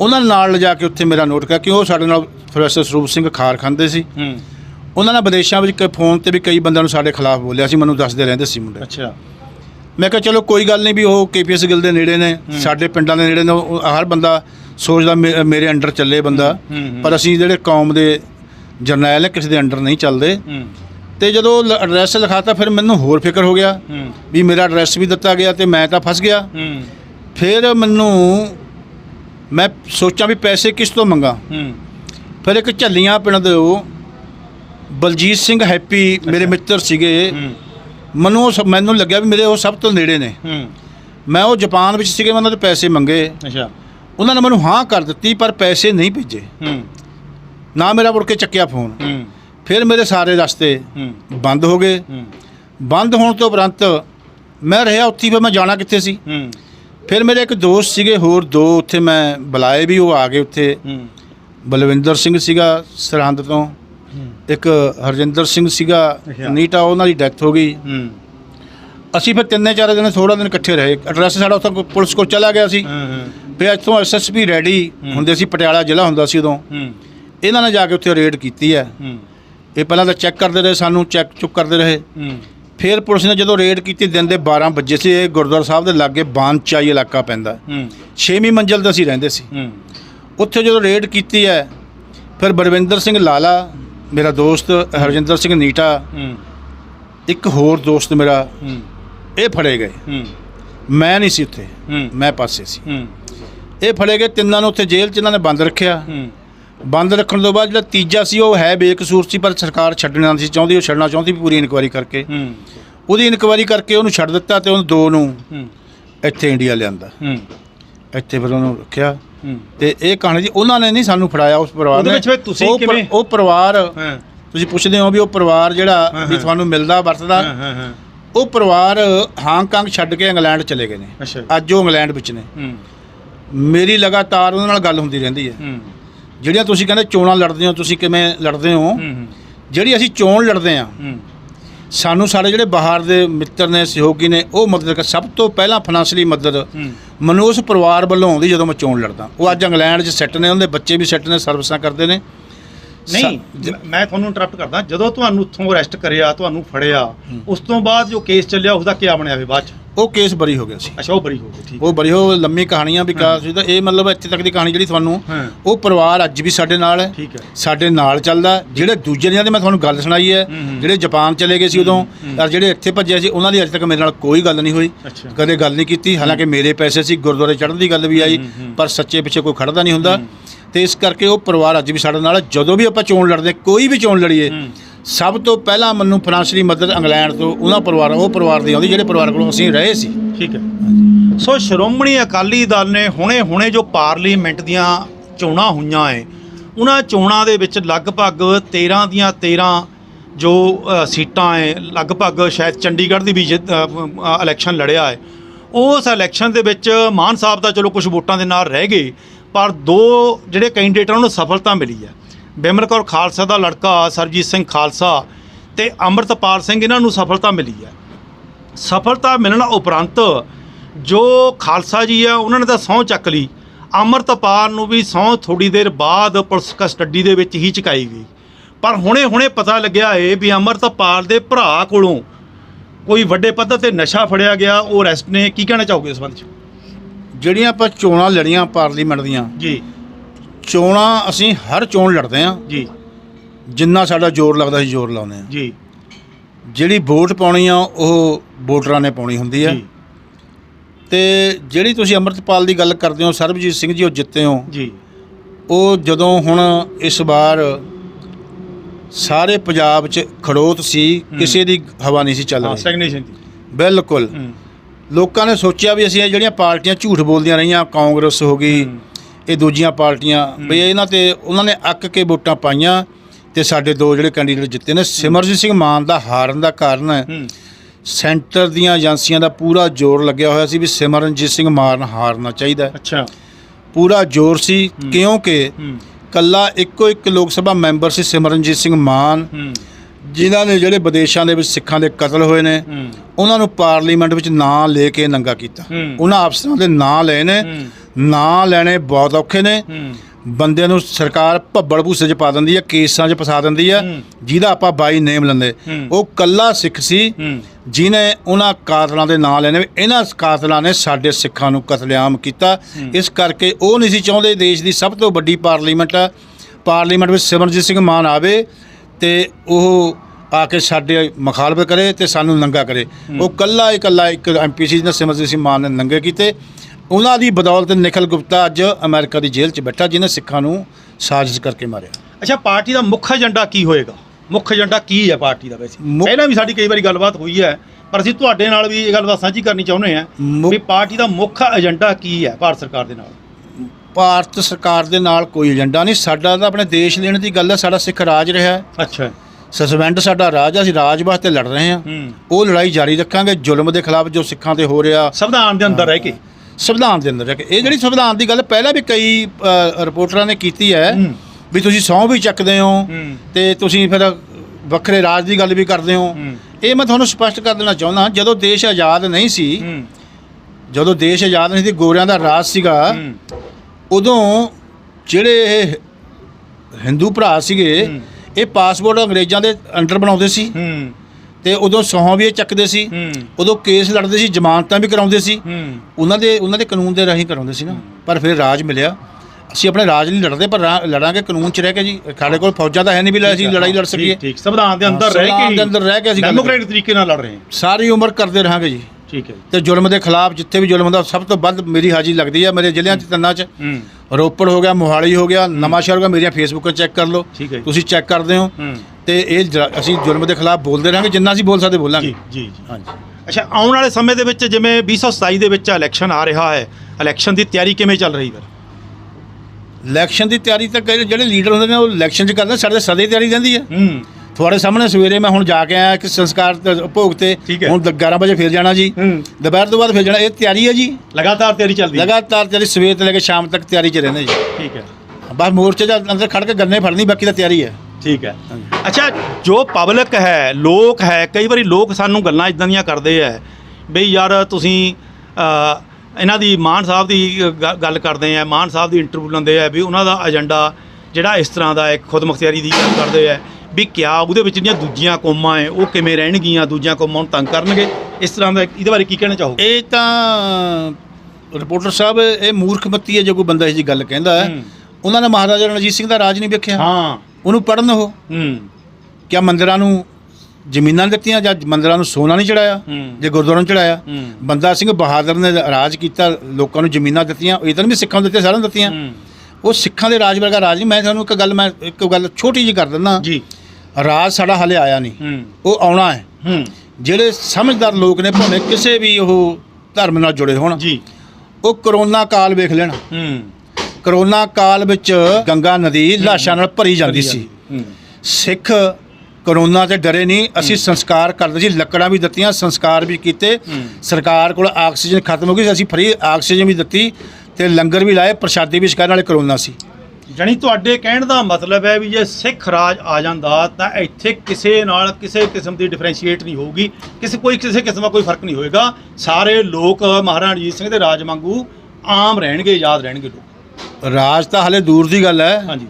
ਉਹਨਾਂ ਨਾਲ ਲਿਜਾ ਕੇ ਉੱਥੇ ਮੇਰਾ ਨੋਟ ਕਰ ਕਿ ਉਹ ਸਾਡੇ ਨਾਲ ਪ੍ਰੋਫੈਸਰ ਸਰੂਪ ਸਿੰਘ ਖਾਰ ਖਾਂਦੇ ਸੀ। ਹੂੰ। ਉਹਨਾਂ ਨੇ ਵਿਦੇਸ਼ਾਂ ਵਿੱਚ ਕ- ਫੋਨ ਤੇ ਵੀ ਕਈ ਬੰਦਿਆਂ ਨੂੰ ਸਾਡੇ ਖਿਲਾਫ ਬੋਲਿਆ ਸੀ ਮੈਨੂੰ ਦੱਸਦੇ ਰਹਿੰਦੇ ਸੀ ਮੁੰਡੇ। ਅੱਛਾ। ਮੈਂ ਕਿਹਾ ਚਲੋ ਕੋਈ ਗੱਲ ਨਹੀਂ ਵੀ ਉਹ ਕੇਪੀਐਸ ਗਿਲ ਦੇ ਨੇੜੇ ਨੇ ਸਾਡੇ ਪਿੰਡਾਂ ਦੇ ਨੇੜੇ ਨੇ ਉਹ ਹਰ ਬੰਦਾ ਸੋਚਦਾ ਮੇਰੇ ਅੰਡਰ ਚੱਲੇ ਬੰਦਾ। ਪਰ ਅਸੀਂ ਜਿਹੜੇ ਕੌਮ ਦੇ ਜਰਨੈਲ ਨੇ ਕਿਸੇ ਦੇ ਅੰਡਰ ਨਹੀਂ ਚੱਲਦੇ। ਤੇ ਜਦੋਂ ਐਡਰੈਸ ਲਿਖਾਤਾ ਫਿਰ ਮੈਨੂੰ ਹੋਰ ਫਿਕਰ ਹੋ ਗਿਆ ਵੀ ਮੇਰਾ ਐਡਰੈਸ ਵੀ ਦਿੱਤਾ ਗਿਆ ਤੇ ਮੈਂ ਤਾਂ ਫਸ ਗਿਆ। ਫਿਰ ਮੈਨੂੰ ਮੈਂ ਸੋਚਾਂ ਵੀ ਪੈਸੇ ਕਿਸ ਤੋਂ ਮੰਗਾ? ਫਿਰ ਇੱਕ ਝੱਲੀਆਂ ਪਿੰਡ ਦੇ ਉਹ ਬਲਜੀਤ ਸਿੰਘ ਹੈਪੀ ਮੇਰੇ ਮਿੱਤਰ ਸੀਗੇ। ਮੈਨੂੰ ਉਹ ਸਭ- ਮੈਨੂੰ ਲੱਗਿਆ ਵੀ ਮੇਰੇ ਉਹ ਸਭ ਤੋਂ ਨੇੜੇ ਨੇ। ਹੂੰ। ਮੈਂ ਉਹ ਜਾਪਾਨ ਵਿੱਚ ਸੀਗੇ ਮੈਂ ਉਹਨਾਂ ਦੇ ਪੈਸੇ ਮੰਗੇ। ਅੱਛਾ। ਉਹਨਾਂ ਨੇ ਮੈਨੂੰ ਹਾਂ ਕਰ ਦਿੱਤੀ ਪਰ ਪੈਸੇ ਨਹੀਂ ਭੇਜੇ। ਹੂੰ। ਨਾ ਮੇਰਾ ਮੁੜ ਕੇ ਚੱਕਿਆ ਫੋਨ। ਹੂੰ। ਫਿਰ ਮੇਰੇ ਸਾਰੇ ਰਸਤੇ ਹੂੰ। ਬੰਦ ਹੋ ਗਏ। ਹੂੰ। ਬੰਦ ਹੋਣ ਤੋਂ ਉਪਰੰਤ ਮੈਂ ਰਿਹਾ ਉੱਥੇ ਹੀ, ਫਿਰ ਮੈਂ ਜਾਣਾ ਕਿੱਥੇ ਸੀ? ਹੂੰ। ਫਿਰ ਮੇਰੇ ਇੱਕ ਦੋਸਤ ਸੀਗੇ ਹੋਰ ਦੋ ਉੱਥੇ ਮੈਂ ਬੁਲਾਏ ਵੀ ਉਹ ਆ ਗਏ ਉੱਥੇ। ਹੂੰ। ਬਲਵਿੰਦਰ ਸਿੰਘ ਸੀਗਾ ਸਰਹੰਦ ਤੋਂ। ਇੱਕ ਹਰਜਿੰਦਰ ਸਿੰਘ ਸੀਗਾ। ਨੀਟਾ ਉਹਨਾਂ ਦੀ ਡੈਥ ਹੋ ਗਈ। ਹੂੰ। ਅਸੀਂ ਫਿਰ ਤਿੰਨੇ ਚਾਰ ਦਿਨ ਥੋੜਾ ਦਿਨ ਇਕੱਠੇ ਰਹੇ। ਐਡਰੈਸ ਸਾਡਾ ਉੱਥੋਂ ਪੁਲਿਸ ਕੋਲ ਚਲਾ ਗਿਆ ਸੀ। ਫਿਰ ਇੱਥੋਂ ਐਸਐਸਪੀ ਰੈਡੀ ਹੁੰਦੇ ਸੀ ਪਟਿਆਲਾ ਜ਼ਿਲ੍ਹਾ ਹੁੰਦਾ ਸੀ ਉਦੋਂ। ਇਹਨਾਂ ਨੇ ਜਾ ਕੇ ਉੱਥੇ ਰੇਡ ਕੀਤੀ ਹੈ। ਇਹ ਪਹਿਲਾਂ ਤਾਂ ਚੈੱਕ ਕਰਦੇ ਰਹੇ ਸਾਨੂੰ ਚੈੱਕ ਚੁੱਕ ਕਰਦੇ ਰਹੇ। ਫਿਰ ਪੁਲਿਸ ਨੇ ਜਦੋਂ ਰੇਡ ਕੀਤੀ ਦਿਨ ਦੇ 12 ਵਜੇ ਸੀ ਇਹ ਗੁਰਦੁਆਰਾ ਸਾਹਿਬ ਦੇ ਲਾਗੇ ਬਾਂਚਾਈ ਇਲਾਕਾ ਪੈਂਦਾ। ਹੂੰ। 6ਵੀਂ ਮੰਜ਼ਲ ਤੇ ਅਸੀਂ ਰਹਿੰਦੇ ਸੀ। ਉੱਥੇ ਜਦੋਂ ਰੇਡ ਕੀਤੀ ਹੈ ਫਿਰ ਬਰਵਿੰਦਰ ਸਿੰਘ ਲਾਲਾ ਮੇਰਾ ਦੋਸਤ ਹਰਜਿੰਦਰ ਸਿੰਘ ਨੀਟਾ ਇੱਕ ਹੋਰ ਦੋਸਤ ਮੇਰਾ ਇਹ ਫੜੇ ਗਏ। ਮੈਂ ਨਹੀਂ ਸੀ ਉੱਥੇ ਮੈਂ ਪਾਸੇ ਸੀ। ਇਹ ਫੜੇ ਗਏ ਤਿੰਨਾਂ ਨੂੰ ਉੱਥੇ ਜੇਲ੍ਹ 'ਚ ਇਹਨਾਂ ਨੇ ਬੰਦ ਰੱਖਿਆ। ਬੰਦ ਰੱਖਣ ਤੋਂ ਬਾਅਦ ਜਿਹੜਾ ਤੀਜਾ ਸੀ ਉਹ ਹੈ ਬੇਕਸੂਰ ਸੀ ਪਰ ਸਰਕਾਰ ਛੱਡਣਾ ਨਹੀਂ ਸੀ ਚਾਹੁੰਦੀ ਉਹ ਛੱਡਣਾ ਚਾਹੁੰਦੀ ਪੂਰੀ ਇਨਕੁਆਇਰੀ ਕਰਕੇ। ਉਹਦੀ ਇਨਕੁਆਇਰੀ ਕਰਕੇ ਉਹਨੂੰ ਛੱਡ ਦਿੱਤਾ ਤੇ ਉਹਨੂੰ ਦੋ ਨੂੰ ਇੱਥੇ ਇੰਡੀਆ ਲਿਆਂਦਾ। ਇੱਥੇ ਫਿਰ ਉਹਨੂੰ ਰੱਖਿਆ। ਤੇ ਇਹ ਕਹਾਣੀ ਜੀ ਉਹਨਾਂ ਨੇ ਨਹੀਂ ਸਾਨੂੰ ਫੜਾਇਆ ਉਸ ਪਰਿਵਾਰ ਉਹਦੇ ਨੇ। ਵਿੱਚ ਫਿਰ ਤੁਸੀਂ ਉਹ ਪਰ- ਕਿਵੇਂ? ਉਹ ਪਰਿਵਾਰ ਹਾਂ। ਤੁਸੀਂ ਪੁੱਛਦੇ ਹੋ ਵੀ ਉਹ ਪਰਿਵਾਰ ਜਿਹੜਾ ਵੀ। ਤੁਹਾਨੂੰ ਮਿਲਦਾ ਵਰਤਦਾ। ਹਾਂ ਹਾਂ ਹਾਂ। ਉਹ ਪਰਿਵਾਰ ਹਾਂਗਕਾਂਗ ਛੱਡ ਕੇ ਇੰਗਲੈਂਡ ਚਲੇ ਗਏ ਨੇ। ਅੱਛਾ ਅੱਜ ਉਹ ਇੰਗਲੈਂਡ ਵਿੱਚ ਨੇ। ਹੂੰ। ਮੇਰੀ ਲਗਾਤਾਰ ਉਹਨਾਂ ਨਾਲ ਗੱਲ ਹੁੰਦੀ ਰਹਿੰਦੀ ਹੈ। ਹੂੰ। ਜਿਹੜੀਆਂ ਤੁਸੀਂ ਕਹਿੰਦੇ ਚੋਣਾਂ ਲੜਦੇ ਹੋ ਤੁਸੀਂ ਕਿਵੇਂ ਲੜਦੇ ਹੋ? ਹੂੰ ਜਿਹੜੀ ਅਸੀਂ ਚੋਣ ਲੜਦੇ ਆ ਹੂੰ। ਸਾਨੂੰ ਸਾਡੇ ਜਿਹੜੇ ਬਾਹਰ ਦੇ ਮਿੱਤਰ ਨੇ ਸਹਿਯੋਗੀ ਨੇ ਉਹ ਮਦਦ ਕਰ ਸਭ ਤੋਂ ਪਹਿਲਾਂ ਫਾਈਨੈਂਸ਼ਲੀ ਮਦਦ ਹੂੰ। ਮੈਨੂੰ ਉਸ ਪਰਿਵਾਰ ਵੱਲੋਂ ਆਉਂਦੀ ਜਦੋਂ ਮੈਂ ਚੋਣ ਲੜਦਾ। ਉਹ ਅੱਜ ਇੰਗਲੈਂਡ 'ਚ ਸੈੱਟ ਨੇ ਉਹਦੇ ਬੱਚੇ ਵੀ ਸੈੱਟ ਨੇ ਸਰਵਿਸਾਂ ਕਰਦੇ ਨੇ। ਨਹੀਂ ਮ- ਤੁਹਾਨੂੰ ਇੰਟਰਰਪਟ ਕਰਦਾ ਜਦੋਂ ਤੁਹਾਨੂੰ ਉੱਥੋਂ ਅਰੈਸਟ ਕਰਿਆ ਤੁਹਾਨੂੰ ਫੜਿਆ ਉਸ ਤੋਂ ਬਾਅਦ ਜੋ ਕੇਸ ਚੱਲਿਆ ਉਸ ਦਾ ਕੀ ਬਣਿਆ ਫਿਰ ਬਾਅਦ ਚ? ਉਹ ਕੇਸ ਬਰੀ ਹੋ ਗਿਆ ਸੀ। ਅੱਛਾ ਉਹ ਬਰੀ ਹੋ ਗਈ ਠੀਕ। ਉਹ ਬਰੀ ਹੋ ਲੰਮੀ ਕਹਾਣੀਆਂ ਵਿਕਾਸ ਸੀ ਤਾਂ ਇਹ ਮਤਲਬ ਇੱਥੇ ਤੱਕ ਦੀ ਕਹਾਣੀ ਜਿਹੜੀ ਤੁਹਾਨੂੰ ਹਾਂ। ਉਹ ਪਰਿਵਾਰ ਅੱਜ ਵੀ ਸਾਡੇ ਨਾਲ ਹੈ ਠੀਕ ਹੈ। ਸਾਡੇ ਨਾਲ ਚੱਲਦਾ ਜਿਹੜੇ ਦੂਜੇ ਦਿਨਾਂ ਦੀ ਮੈਂ ਤੁਹਾਨੂੰ ਗੱਲ ਸੁਣਾਈ ਹੈ ਹੂੰ, ਹੂੰ। ਜਿਹੜੇ ਜਾਪਾਨ ਚਲੇ ਗਏ ਸੀ ਉਦੋਂ। ਔਰ ਜਿਹੜੇ ਇੱਥੇ ਭੱਜੇ ਸੀ ਉਹਨਾਂ ਦੀ ਅਜੇ ਤੱਕ ਮੇਰੇ ਨਾਲ ਕੋਈ ਗੱਲ ਨਹੀਂ ਹੋਈ। ਅੱਛਾ। ਕਦੇ ਗੱਲ ਨਹੀਂ ਕੀਤੀ। ਹਾਲਾਂਕਿ ਮੇਰੇ ਪੈਸੇ ਸੀ ਗੁਰਦੁਆਰੇ ਚੜ੍ਹਨ ਦੀ ਗੱਲ ਵੀ ਆਈ। ਪਰ ਸੱਚੇ ਪਿੱਛੇ ਕੋਈ ਖੜਦਾ ਨਹੀਂ ਹੁੰਦਾ। ਤੇ ਇਸ ਕਰਕੇ ਉਹ ਪਰਿਵਾਰ ਅੱਜ ਵੀ ਸਾਡੇ ਨਾਲ ਹੈ। ਜਦੋਂ ਵੀ ਆਪਾਂ ਚੋਣ ਲੜਦੇ ਕੋਈ ਵੀ ਚੋਣ ਲੜੀਏ। ਸਭ ਤੋਂ ਪਹਿਲਾਂ ਮੈਨੂੰ ਫਾਈਨੈਂਸ਼ਲੀ ਮਦਦ ਇੰਗਲੈਂਡ ਤੋਂ ਉਹਨਾਂ ਪਰਿਵਾਰ ਉਹ ਪਰਿਵਾਰ ਦੀ ਆਉਂਦੀ ਜਿਹੜੇ ਪਰਿਵਾਰ ਕੋਲੋਂ ਅਸੀਂ ਰਹੇ ਸੀ ਠੀਕ ਹੈ ਸੋ ਸ਼੍ਰੋਮਣੀ ਅਕਾਲੀ ਦਲ ਨੇ ਹੁਣੇ-ਹੁਣੇ ਜੋ ਪਾਰਲੀਮੈਂਟ ਦੀਆਂ ਚੋਣਾਂ ਹੋਈਆਂ ਏ ਉਹਨਾਂ ਚੋਣਾਂ ਦੇ ਵਿੱਚ ਲਗਭਗ 13 ਦੀਆਂ 13 ਜੋ ਅ, ਸੀਟਾਂ ਏ ਲਗਭਗ ਸ਼ਾਇਦ ਚੰਡੀਗੜ੍ਹ ਦੀ ਵੀ ਜਿੱਤ- ਅ, ਅ, ਇਲੈਕਸ਼ਨ ਲੜਿਆ ਏ ਉਸ ਇਲੈਕਸ਼ਨ ਦੇ ਵਿੱਚ ਮਾਨ ਸਾਹਿਬ ਦਾ ਚਲੋ ਕੁਝ ਵੋਟਾਂ ਦੇ ਨਾਲ ਰਹਿ ਗਏ ਪਰ ਦੋ ਜਿਹੜੇ ਕੈਂਡੀਡੇਟ ਉਹਨਾਂ ਨੂੰ ਸਫਲਤਾ ਮਿਲੀ ਹੈ। ਬਿਮਰ ਕੌਰ ਖਾਲਸਾ ਦਾ ਲੜਕਾ, ਸਰਜੀਤ ਸਿੰਘ ਖਾਲਸਾ ਤੇ ਅੰਮ੍ਰਿਤਪਾਲ ਸਿੰਘ, ਇਹਨਾਂ ਨੂੰ ਸਫਲਤਾ ਮਿਲੀ ਹੈ। ਸਫਲਤਾ ਮਿਲਣ ਉਪਰੰਤ ਜੋ ਖਾਲਸਾ ਜੀ ਆ, ਉਹਨਾਂ ਨੇ ਤਾਂ ਸਹੁੰ ਚੱਕ ਲਈ। ਅਮਰਤਪਾਲ ਨੂੰ ਵੀ ਸਹੁੰ ਥੋੜੀ ਦੇਰ ਬਾਅਦ ਪੁਲਿਸ ਕਸਟਡੀ ਦੇ ਵਿੱਚ ਹੀ ਚੁਕਾਈ ਗਈ। ਪਰ ਹੁਣੇ ਹੁਣੇ ਪਤਾ ਲੱਗਿਆ ਏ ਵੀ ਅਮਰਤਪਾਲ ਦੇ ਭਰਾ ਕੋਲੋਂ ਕੋਈ ਵੱਡੇ ਪੱਧਰ ਤੇ ਨਸ਼ਾ ਫੜਿਆ ਗਿਆ, ਉਹ ਅਰੈਸਟ ਨੇ। ਕੀ ਕਹਿਣਾ ਚਾਹੋਗੇ ਇਸ ਸੰਬੰਧ ਚ? ਜਿਹੜੀਆਂ ਆਪਾਂ ਚੋਣਾਂ ਲੜੀਆਂ ਪਾਰਲੀਮੈਂਟ ਦੀਆਂ ਜੀ। ਚੋਣਾਂ ਅਸੀਂ ਹਰ ਚੋਣ ਲੜਦੇ ਹਾਂ। ਜੀ। ਜਿੰਨਾ ਸਾਡਾ ਜ਼ੋਰ ਲੱਗਦਾ ਸੀ ਜ਼ੋਰ ਲਾਉਂਦੇ ਹਾਂ। ਜੀ। ਜਿਹੜੀ ਵੋਟ ਪਾਉਣੀ ਆ ਉਹ ਵੋਟਰਾਂ ਨੇ ਪਾਉਣੀ ਹੁੰਦੀ ਆ। ਜੀ। ਤੇ ਜਿਹੜੀ ਤੁਸੀਂ ਅੰਮ੍ਰਿਤਪਾਲ ਦੀ ਗੱਲ ਕਰਦੇ ਹੋ ਸਰਬਜੀਤ ਸਿੰਘ ਜੀ ਉਹ ਜਿੱਤੇ ਹੋ। ਜੀ। ਉਹ ਜਦੋਂ ਹੁਣ ਇਸ ਵਾਰ ਸਾਰੇ ਪੰਜਾਬ 'ਚ ਖੜੋਤ ਸੀ ਕਿਸੇ ਦੀ ਹਵਾ ਨਹੀਂ ਸੀ ਚੱਲ ਹਾਂ ਰਹੀ। ਦੀ ਬਿਲਕੁਲ। ਹੂੰ। ਲੋਕਾਂ ਨੇ ਸੋਚਿਆ ਵੀ ਅਸੀਂ ਇਹ ਜਿਹੜੀਆਂ ਪਾਰਟੀਆਂ ਝੂਠ ਬੋਲਦੀਆਂ ਰਹੀਆਂ ਕਾਂਗਰਸ ਹੋ ਗਈ। ਇਹ ਦੂਜੀਆਂ ਪਾਰਟੀਆਂ ਵੀ ਇਹਨਾਂ ਤੇ ਉਹਨਾਂ ਨੇ ਅੱਕ ਕੇ ਵੋਟਾਂ ਪਾਈਆਂ ਤੇ ਸਾਡੇ ਦੋ ਜਿਹੜੇ ਕੈਂਡੀਡੇਟ ਜਿੱਤੇ ਨੇ ਸਿਮਰਜੀਤ ਸਿੰਘ ਮਾਨ ਦਾ ਹਾਰਨ ਦਾ ਕਾਰਨ ਹੈ। ਸੈਂਟਰ ਦੀਆਂ ਏਜੰਸੀਆਂ ਦਾ ਪੂਰਾ ਜ਼ੋਰ ਲੱਗਿਆ ਹੋਇਆ ਸੀ ਵੀ ਸਿਮਰਨਜੀਤ ਸਿੰਘ ਮਾਨ ਹਾਰਨਾ ਚਾਹੀਦਾ। ਅੱਛਾ। ਪੂਰਾ ਜ਼ੋਰ ਸੀ ਕਿਉਂਕਿ ਕੱਲਾ ਇੱਕੋ ਇੱਕ ਲੋਕ ਸਭਾ ਮੈਂਬਰ ਸੀ ਸਿਮਰਨਜੀਤ ਸਿੰਘ ਮਾਨ ਜਿਨ੍ਹਾਂ ਨੇ ਜਿਹੜੇ ਵਿਦੇਸ਼ਾਂ ਦੇ ਵਿੱਚ ਸਿੱਖਾਂ ਦੇ ਕਤਲ ਹੋਏ ਨੇ ਉਹਨਾਂ ਨੂੰ ਪਾਰਲੀਮੈਂਟ ਵਿੱਚ ਨਾਂ ਲੈ ਕੇ ਨੰਗਾ ਕੀਤਾ। ਉਹਨਾਂ ਅਫਸਰਾਂ ਦੇ ਨਾਂ ਲਏ ਨੇ। ਨਾਂ ਲੈਣੇ ਬਹੁਤ ਔਖੇ ਨੇ। ਹੂੰ। ਬੰਦੇ ਨੂੰ ਸਰਕਾਰ ਭੱਬੜ ਭੂਸੇ 'ਚ ਪਾ ਦਿੰਦੀ ਹੈ ਕੇਸਾਂ 'ਚ ਫਸਾ ਦਿੰਦੀ ਹੈ। ਜਿਹਦਾ ਆਪਾਂ ਬਾਈ ਨੇਮ ਲੈਂਦੇ। ਉਹ ਕੱਲਾ ਸਿੱਖ ਸੀ ਜਿਨੇ ਉਹਨਾਂ ਕਾਤਲਾਂ ਦੇ ਨਾਂ ਲੈਣੇ। ਇਹਨਾਂ ਕਾਤਲਾਂ ਨੇ ਸਾਡੇ ਸਿੱਖਾਂ ਨੂੰ ਕਤਲੇਆਮ ਕੀਤਾ। ਇਸ ਕਰਕੇ ਉਹ ਨਹੀਂ ਸੀ ਚਾਹੁੰਦੇ ਦੇਸ਼ ਦੀ ਸਭ ਤੋਂ ਵੱਡੀ ਪਾਰਲੀਮੈਂਟ ਪਾਰਲੀਮੈਂਟ ਵਿੱਚ ਸਿਮਰਜੀਤ ਸਿੰਘ ਮਾਨ ਆਵੇ ਤੇ ਉਹ ਆ ਕੇ ਸਾਡੇ ਮੁਖਾਲਫਤ ਕਰੇ ਤੇ ਸਾਨੂੰ ਨੰਗਾ ਕਰੇ। ਉਹ ਕੱਲਾ ਹੀ ਕੱਲਾ ਇੱਕ ਐਮਪੀ ਸੀ ਜਿਹਨੇ ਸਿਮਰਜੀਤ ਸਿੰਘ ਮਾਨ ਨੇ ਨੰਗੇ ਕੀਤੇ। ਉਹਨਾਂ ਦੀ ਬਦੌਲਤ ਨਿਖਲ ਗੁਪਤਾ ਅੱਜ ਅਮਰੀਕਾ ਦੀ ਜੇਲ੍ਹ 'ਚ ਬੈਠਾ ਜਿਹਨੇ ਸਿੱਖਾਂ ਨੂੰ ਸਾਜ਼ਿਸ਼ ਕਰਕੇ ਮਾਰਿਆ। ਅੱਛਾ ਪਾਰਟੀ ਦਾ ਮੁੱਖ ਏਜੰਡਾ ਕੀ ਹੋਏਗਾ? ਮੁੱਖ ਏਜੰਡਾ ਕੀ ਹੈ ਪਾਰਟੀ ਦਾ ਵੈਸੇ? ਪਹਿਲਾਂ ਵੀ ਸਾਡੀ ਕਈ ਵਾਰੀ ਗੱਲਬਾਤ ਹੋਈ ਹੈ ਪਰ ਅਸੀਂ ਤੁਹਾਡੇ ਨਾਲ ਵੀ ਇਹ ਗੱਲਬਾਤ ਸਾਂਝੀ ਕਰਨੀ ਚਾਹੁੰਦੇ ਹਾਂ ਵੀ ਪਾਰਟੀ ਦਾ ਮੁੱਖ ਏਜੰਡਾ ਕੀ ਹੈ ਭਾਰਤ ਸਰਕਾਰ ਦੇ ਨਾਲ? ਭਾਰਤ ਸਰਕਾਰ ਦੇ ਨਾਲ ਕੋਈ ਏਜੰਡਾ ਨਹੀਂ ਸਾਡਾ ਤਾਂ ਆਪਣੇ ਦੇਸ਼ ਲੈਣ ਦੀ ਗੱਲ ਹੈ ਸਾਡਾ ਸਿੱਖ ਰਾਜ ਰਿਹਾ ਅੱਛਾ। ਸਸਪੈਂਡ ਸਾਡਾ ਰਾਜ ਆ, ਅਸੀਂ ਰਾਜ ਵਾਸਤੇ ਲੜ ਰਹੇ ਹਾਂ। ਹੂੰ। ਉਹ ਲੜਾਈ ਜਾਰੀ ਰੱਖਾਂਗੇ ਜ਼ੁਲਮ ਦੇ ਖਿਲਾਫ ਜੋ ਸਿੱਖਾਂ ਤੇ ਹੋ ਰਿਹਾ। ਸੰਵਿਧਾਨ ਦੇ ਅੰਦਰ ਰਹਿ ਕੇ। ਸੰਵਿਧਾਨ ਦੇ ਅੰਦਰ ਰਹਿ ਕੇ। ਇਹ ਜਿਹੜੀ ਸੰਵਿਧਾਨ ਦੀ ਗੱਲ ਪਹਿਲਾਂ ਵੀ ਕਈ ਰਿਪੋਰਟਰਾਂ ਨੇ ਕੀਤੀ ਹੈ। ਵੀ ਤੁਸੀਂ ਸਹੁੰ ਵੀ ਚੱਕਦੇ ਹੋ ਤੇ ਤੁਸੀਂ ਫਿਰ ਵੱਖਰੇ ਰਾਜ ਦੀ ਗੱਲ ਵੀ ਕਰਦੇ ਹੋ। ਇਹ ਮੈਂ ਤੁਹਾਨੂੰ ਸਪਸ਼ਟ ਕਰ ਦੇਣਾ ਚਾਹੁੰਦਾ ਜਦੋਂ ਦੇਸ਼ ਆਜ਼ਾਦ ਨਹੀਂ ਸੀ ਜਦੋਂ ਦੇਸ਼ ਆਜ਼ਾਦ ਨਹੀਂ ਸੀ ਗੋਰਿਆਂ ਦਾ ਰਾਜ ਸੀਗਾ ਉਦੋਂ ਜਿਹੜੇ ਇਹ ਹਿੰਦੂ ਭਰਾ ਸੀਗੇ। ਇਹ ਪਾਸਪੋਰਟ ਅੰਗਰੇਜ਼ਾਂ ਦੇ ਅੰਡਰ ਬਣਾਉਂਦੇ ਸੀ। ਹੂੰ। ਤੇ ਉਦੋਂ ਸਹੁੰ ਵੀ ਇਹ ਚੱਕਦੇ ਸੀ। ਉਦੋਂ ਕੇਸ ਲੜਦੇ ਸੀ ਜ਼ਮਾਨਤਾਂ ਵੀ ਕਰਾਉਂਦੇ ਸੀ। ਉਹਨਾਂ ਦੇ ਉਹਨਾਂ ਦੇ ਕਾਨੂੰਨ ਦੇ ਰਾਹੀਂ ਕਰਾਉਂਦੇ ਸੀ ਨਾ। ਪਰ ਫਿਰ ਰਾਜ ਮਿਲਿਆ। ਅਸੀਂ ਆਪਣੇ ਰਾਜ ਲਈ ਲੜਦੇ ਪਰ ਲੜਾਂਗੇ ਕਾਨੂੰਨ 'ਚ ਰਹਿ ਕੇ ਜੀ। ਸਾਡੇ ਕੋਲ ਫੌਜਾਂ ਤਾਂ ਹੈ ਨਹੀਂ ਵੀ ਲੈ ਅਸੀਂ ਲੜਾਈ ਲੜ ਸਕੀਏ। ਠੀਕ ਸੰਵਿਧਾਨ ਦੇ ਅੰਦਰ ਰਹਿ ਕੇ ਸੰਵਿਧਾਨ ਦੇ ਅੰਦਰ ਰਹਿ ਕੇ ਅਸੀਂ ਡੈਮੋਕ੍ਰੈਟਿਕ ਤਰੀਕੇ ਨਾਲ ਲੜ ਰਹੇ ਹਾਂ। ਸਾਰੀ ਉਮਰ ਕਰਦੇ ਰਹਾਂਗੇ ਜੀ। ਠੀਕ ਹੈ ਤੇ ਜ਼ੁਲਮ ਦੇ ਖਿਲਾਫ ਜਿੱਥੇ ਵੀ ਜ਼ੁਲਮ ਹੁੰਦਾ ਸਭ ਤੋਂ ਵੱਧ ਮੇਰੀ ਹਾਜ਼ਰੀ ਲੱਗਦੀ ਹੈ ਮੇਰੇ ਜ਼ਿਲ੍ਹਿਆਂ 'ਚ ਤਿੰਨਾਂ 'ਚ। ਰੋਪੜ ਹੋ ਗਿਆ ਮੋਹਾਲੀ ਹੋ ਗਿਆ ਨਵਾਂਸ਼ਹਿਰ ਹੋ ਗਿਆ ਮੇਰੀਆਂ ਫੇਸਬੁੱਕ 'ਤੇ ਚੈੱਕ ਕਰ ਲਓ। ਤੁਸੀਂ ਚੈੱਕ ਕਰਦੇ ਹੋ। ਤੇ ਇਹ ਅਸੀਂ ਜ਼ੁਲਮ ਦੇ ਖਿਲਾਫ ਬੋਲਦੇ ਰਹਾਂਗੇ ਜਿੰਨਾ ਅਸੀਂ ਬੋਲ ਸਕਦੇ ਬੋਲਾਂਗੇ। ਜੀ ਜੀ ਹਾਂਜੀ। ਅੱਛਾ ਆਉਣ ਵਾਲੇ ਸਮੇਂ ਦੇ ਵਿੱਚ ਜਿਵੇਂ 2027 ਦੇ ਵਿੱਚ ਇਲੈਕਸ਼ਨ ਆ ਰਿਹਾ ਹੈ ਇਲੈਕਸ਼ਨ ਦੀ ਤਿਆਰੀ ਕਿਵੇਂ ਚੱਲ ਰਹੀ ਹੈ ਇਲੈਕਸ਼ਨ ਦੀ ਤਿਆਰੀ ਤਾਂ ਜਿਹੜੇ ਲੀਡਰ ਹੁੰਦੇ ਨੇ ਉਹ ਇਲੈਕਸ਼ਨ 'ਚ ਕਰਦੇ ਸਾਡੇ ਸਦੇ ਤਿਆਰੀ ਰਹਿੰਦੀ ਹੈ। ਹੂੰ। ਤੁਹਾਡੇ ਸਾਹਮਣੇ ਸਵੇਰੇ ਮੈਂ ਹੁਣ ਜਾ ਕੇ ਆਇਆ ਕਿ ਸੰਸਕਾਰ ਤੇ ਭੋਗ ਤੇ। ਠੀਕ ਹੈ। ਹੁਣ ਦ- 11 ਵਜੇ ਫਿਰ ਜਾਣਾ ਜੀ। ਹੂੰ। ਦੁਪਹਿਰ ਤੋਂ ਬਾਅਦ ਫਿਰ ਜਾਣਾ। ਇਹ ਤਿਆਰੀ ਹੈ ਜੀ। ਲਗਾਤਾਰ ਤਿਆਰੀ ਚੱਲਦੀ ਹੈ। ਲਗਾਤਾਰ ਤਿਆਰੀ ਸਵੇਰ ਤੋਂ ਲੈ ਕੇ ਸ਼ਾਮ ਤੱਕ ਤਿਆਰੀ 'ਚ ਰਹਿੰਦੇ ਜੀ। ਠੀਕ ਹੈ। ਬਸ ਮੋਰਚੇ ਦੇ ਅੰਦਰ ਖੜ ਕੇ ਗੰਨੇ ਫੜਨੀ ਬਾਕੀ ਤਾਂ ਤਿਆਰੀ ਹੈ। ਠੀਕ ਹੈ। ਅੱਛਾ ਜੋ ਪਬਲਿਕ ਹੈ ਲੋਕ ਹੈ ਕਈ ਵਾਰੀ ਲੋਕ ਸਾਨੂੰ ਗੱਲਾਂ ਇਦਾਂ ਦੀਆਂ ਕਰਦੇ ਐ ਬਈ ਯਾਰ ਤੁਸੀਂ ਅ, ਇਹਨਾਂ ਦੀ ਮਾਨ ਸਾਹਿਬ ਦੀ ਗ- ਗੱਲ ਕਰਦੇ ਆ ਮਾਨ ਸਾਹਿਬ ਦੀ ਇੰਟਰਵਿਊ ਲੈਂਦੇ ਆ ਵੀ ਉਹਨਾਂ ਦਾ ਏਜੰਡਾ ਜਿਹੜਾ ਇਸ ਤਰ੍ਹਾਂ ਦਾ ਹੈ ਖੁਦਮੁਖਤਿਆਰੀ ਦੀ ਗੱਲ ਕਰਦੇ ਆ। ਵੀ ਕਿਆ ਉਹਦੇ ਵਿੱਚ ਜਿਹੜੀਆਂ ਦੂਜੀਆਂ ਕੌਮਾਂ ਐ ਉਹ ਕਿਵੇਂ ਰਹਿਣਗੀਆਂ ਦੂਜੀਆਂ ਕੌਮਾਂ ਨੂੰ ਤੰਗ ਕਰਨਗੇ ਇਸ ਤਰ੍ਹਾਂ ਦਾ ਇਹਦੇ ਬਾਰੇ ਕੀ ਕਹਿਣਾ ਚਾਹੋਗੇ? ਇਹ ਤਾਂ ਰਿਪੋਰਟਰ ਸਾਹਿਬ ਇਹ ਮੂਰਖਮਤੀ ਹੈ ਜੇ ਕੋਈ ਬੰਦਾ ਇਹ ਜੀ ਗੱਲ ਕਹਿੰਦਾ ਹੈ। ਉਹਨਾਂ ਨੇ ਮਹਾਰਾਜਾ ਰਣਜੀਤ ਸਿੰਘ ਦਾ ਰਾਜ ਨਹੀਂ ਵੇਖਿਆ। ਹਾਂ। ਉਹਨੂੰ ਪੜਨ ਉਹ। ਹੂੰ। ਕਿਆ ਮੰਦਿਰਾਂ ਨੂੰ ਜ਼ਮੀਨਾਂ ਦਿੱਤੀਆਂ ਜਾਂ ਮੰਦਿਰਾਂ ਨੂੰ ਸੋਨਾ ਨਹੀਂ ਚੜਾਇਆ। ਜੇ ਗੁਰਦੁਆਰਾਂ ਨੂੰ ਚੜਾਇਆ। ਬੰਦਾ ਸਿੰਘ ਬਹਾਦਰ ਨੇ ਰਾਜ ਕੀਤਾ ਲੋਕਾਂ ਨੂੰ ਜ਼ਮੀਨਾਂ ਦਿੱਤੀਆਂ ਇਹ ਤਾਂ ਵੀ ਸਿੱਖਾਂ ਨੂੰ ਦਿੱਤੀਆਂ ਸਾਰਿਆਂ ਨੂੰ ਦਿੱਤੀਆਂ। ਉਹ ਸਿੱਖਾਂ ਦੇ ਰਾਜ ਵਰਗਾ ਰਾਜ ਨਹੀਂ। ਮੈਂ ਤੁਹਾਨੂੰ ਇੱਕ ਗੱਲ ਮੈਂ ਇੱਕ ਗੱਲ ਛੋਟੀ ਜਿਹੀ ਕਰ ਦਿੰਦਾ। ਜੀ। ਰਾਜ ਸਾਡਾ ਹਲੇ ਆਇਆ ਨਹੀਂ। ਉਹ ਆਉਣਾ ਹੈ। ਜਿਹੜੇ ਸਮਝਦਾਰ ਲੋਕ ਨੇ ਭਾਵੇਂ ਕਿਸੇ ਵੀ ਉਹ ਧਰਮ ਨਾਲ ਜੁੜੇ ਹੋਣ ਜੀ। ਉਹ ਕਰੋਨਾ ਕਾਲ ਵੇਖ ਲੈਣ। ਹੂੰ। ਕਰੋਨਾ ਕਾਲ ਵਿੱਚ ਗੰਗਾ ਨਦੀ ਲਾਸ਼ਾਂ ਨਾਲ ਭਰੀ ਜਾਂਦੀ ਸੀ। ਸਿੱਖ ਕਰੋਨਾ ਤੇ ਡਰੇ ਨਹੀਂ। ਅਸੀਂ ਸੰਸਕਾਰ ਕਰਦੇ ਸੀ ਲੱਕੜਾਂ ਵੀ ਦਿੱਤੀਆਂ ਸੰਸਕਾਰ ਵੀ ਕੀਤੇ। ਸਰਕਾਰ ਕੋਲ ਆਕਸੀਜਨ ਖਤਮ ਹੋ ਗਈ ਸੀ ਅਸੀਂ ਫ੍ਰੀ ਆਕਸੀਜਨ ਵੀ ਦਿੱਤੀ ਤੇ ਲੰਗਰ ਵੀ ਲਾਏ ਪ੍ਰਸ਼ਾਦੇ ਵੀ ਛਕਾਉਣ ਵਾਲੇ ਕਰੋਨਾ ਸੀ। ਜਾਣੀ ਤੁਹਾਡੇ ਕਹਿਣ ਦਾ ਮਤਲਬ ਹੈ ਵੀ ਜੇ ਸਿੱਖ ਰਾਜ ਆ ਜਾਂਦਾ ਤਾਂ ਇੱਥੇ ਕਿਸੇ ਨਾਲ ਕਿਸੇ ਕਿਸਮ ਦੀ ਡਿਫਰੈਂਸ਼ੀਏਟ ਨਹੀਂ ਹੋਊਗੀ। ਕਿਸੇ ਕੋਈ ਕਿਸੇ ਕਿਸਮ ਦਾ ਕੋਈ ਫ਼ਰਕ ਨਹੀਂ ਹੋਏਗਾ। ਸਾਰੇ ਲੋਕ ਮਹਾਰਾਣਾ ਰਣਜੀਤ ਸਿੰਘ ਦੇ ਰਾਜ ਵਾਂਗੂ ਆਮ ਰਹਿਣਗੇ ਆਜ਼ਾਦ ਰਹਿਣਗੇ ਲੋਕ। ਰਾਜ ਤਾਂ ਹਲੇ ਦੂਰ ਦੀ ਗੱਲ ਹੈ। ਹਾਂਜੀ।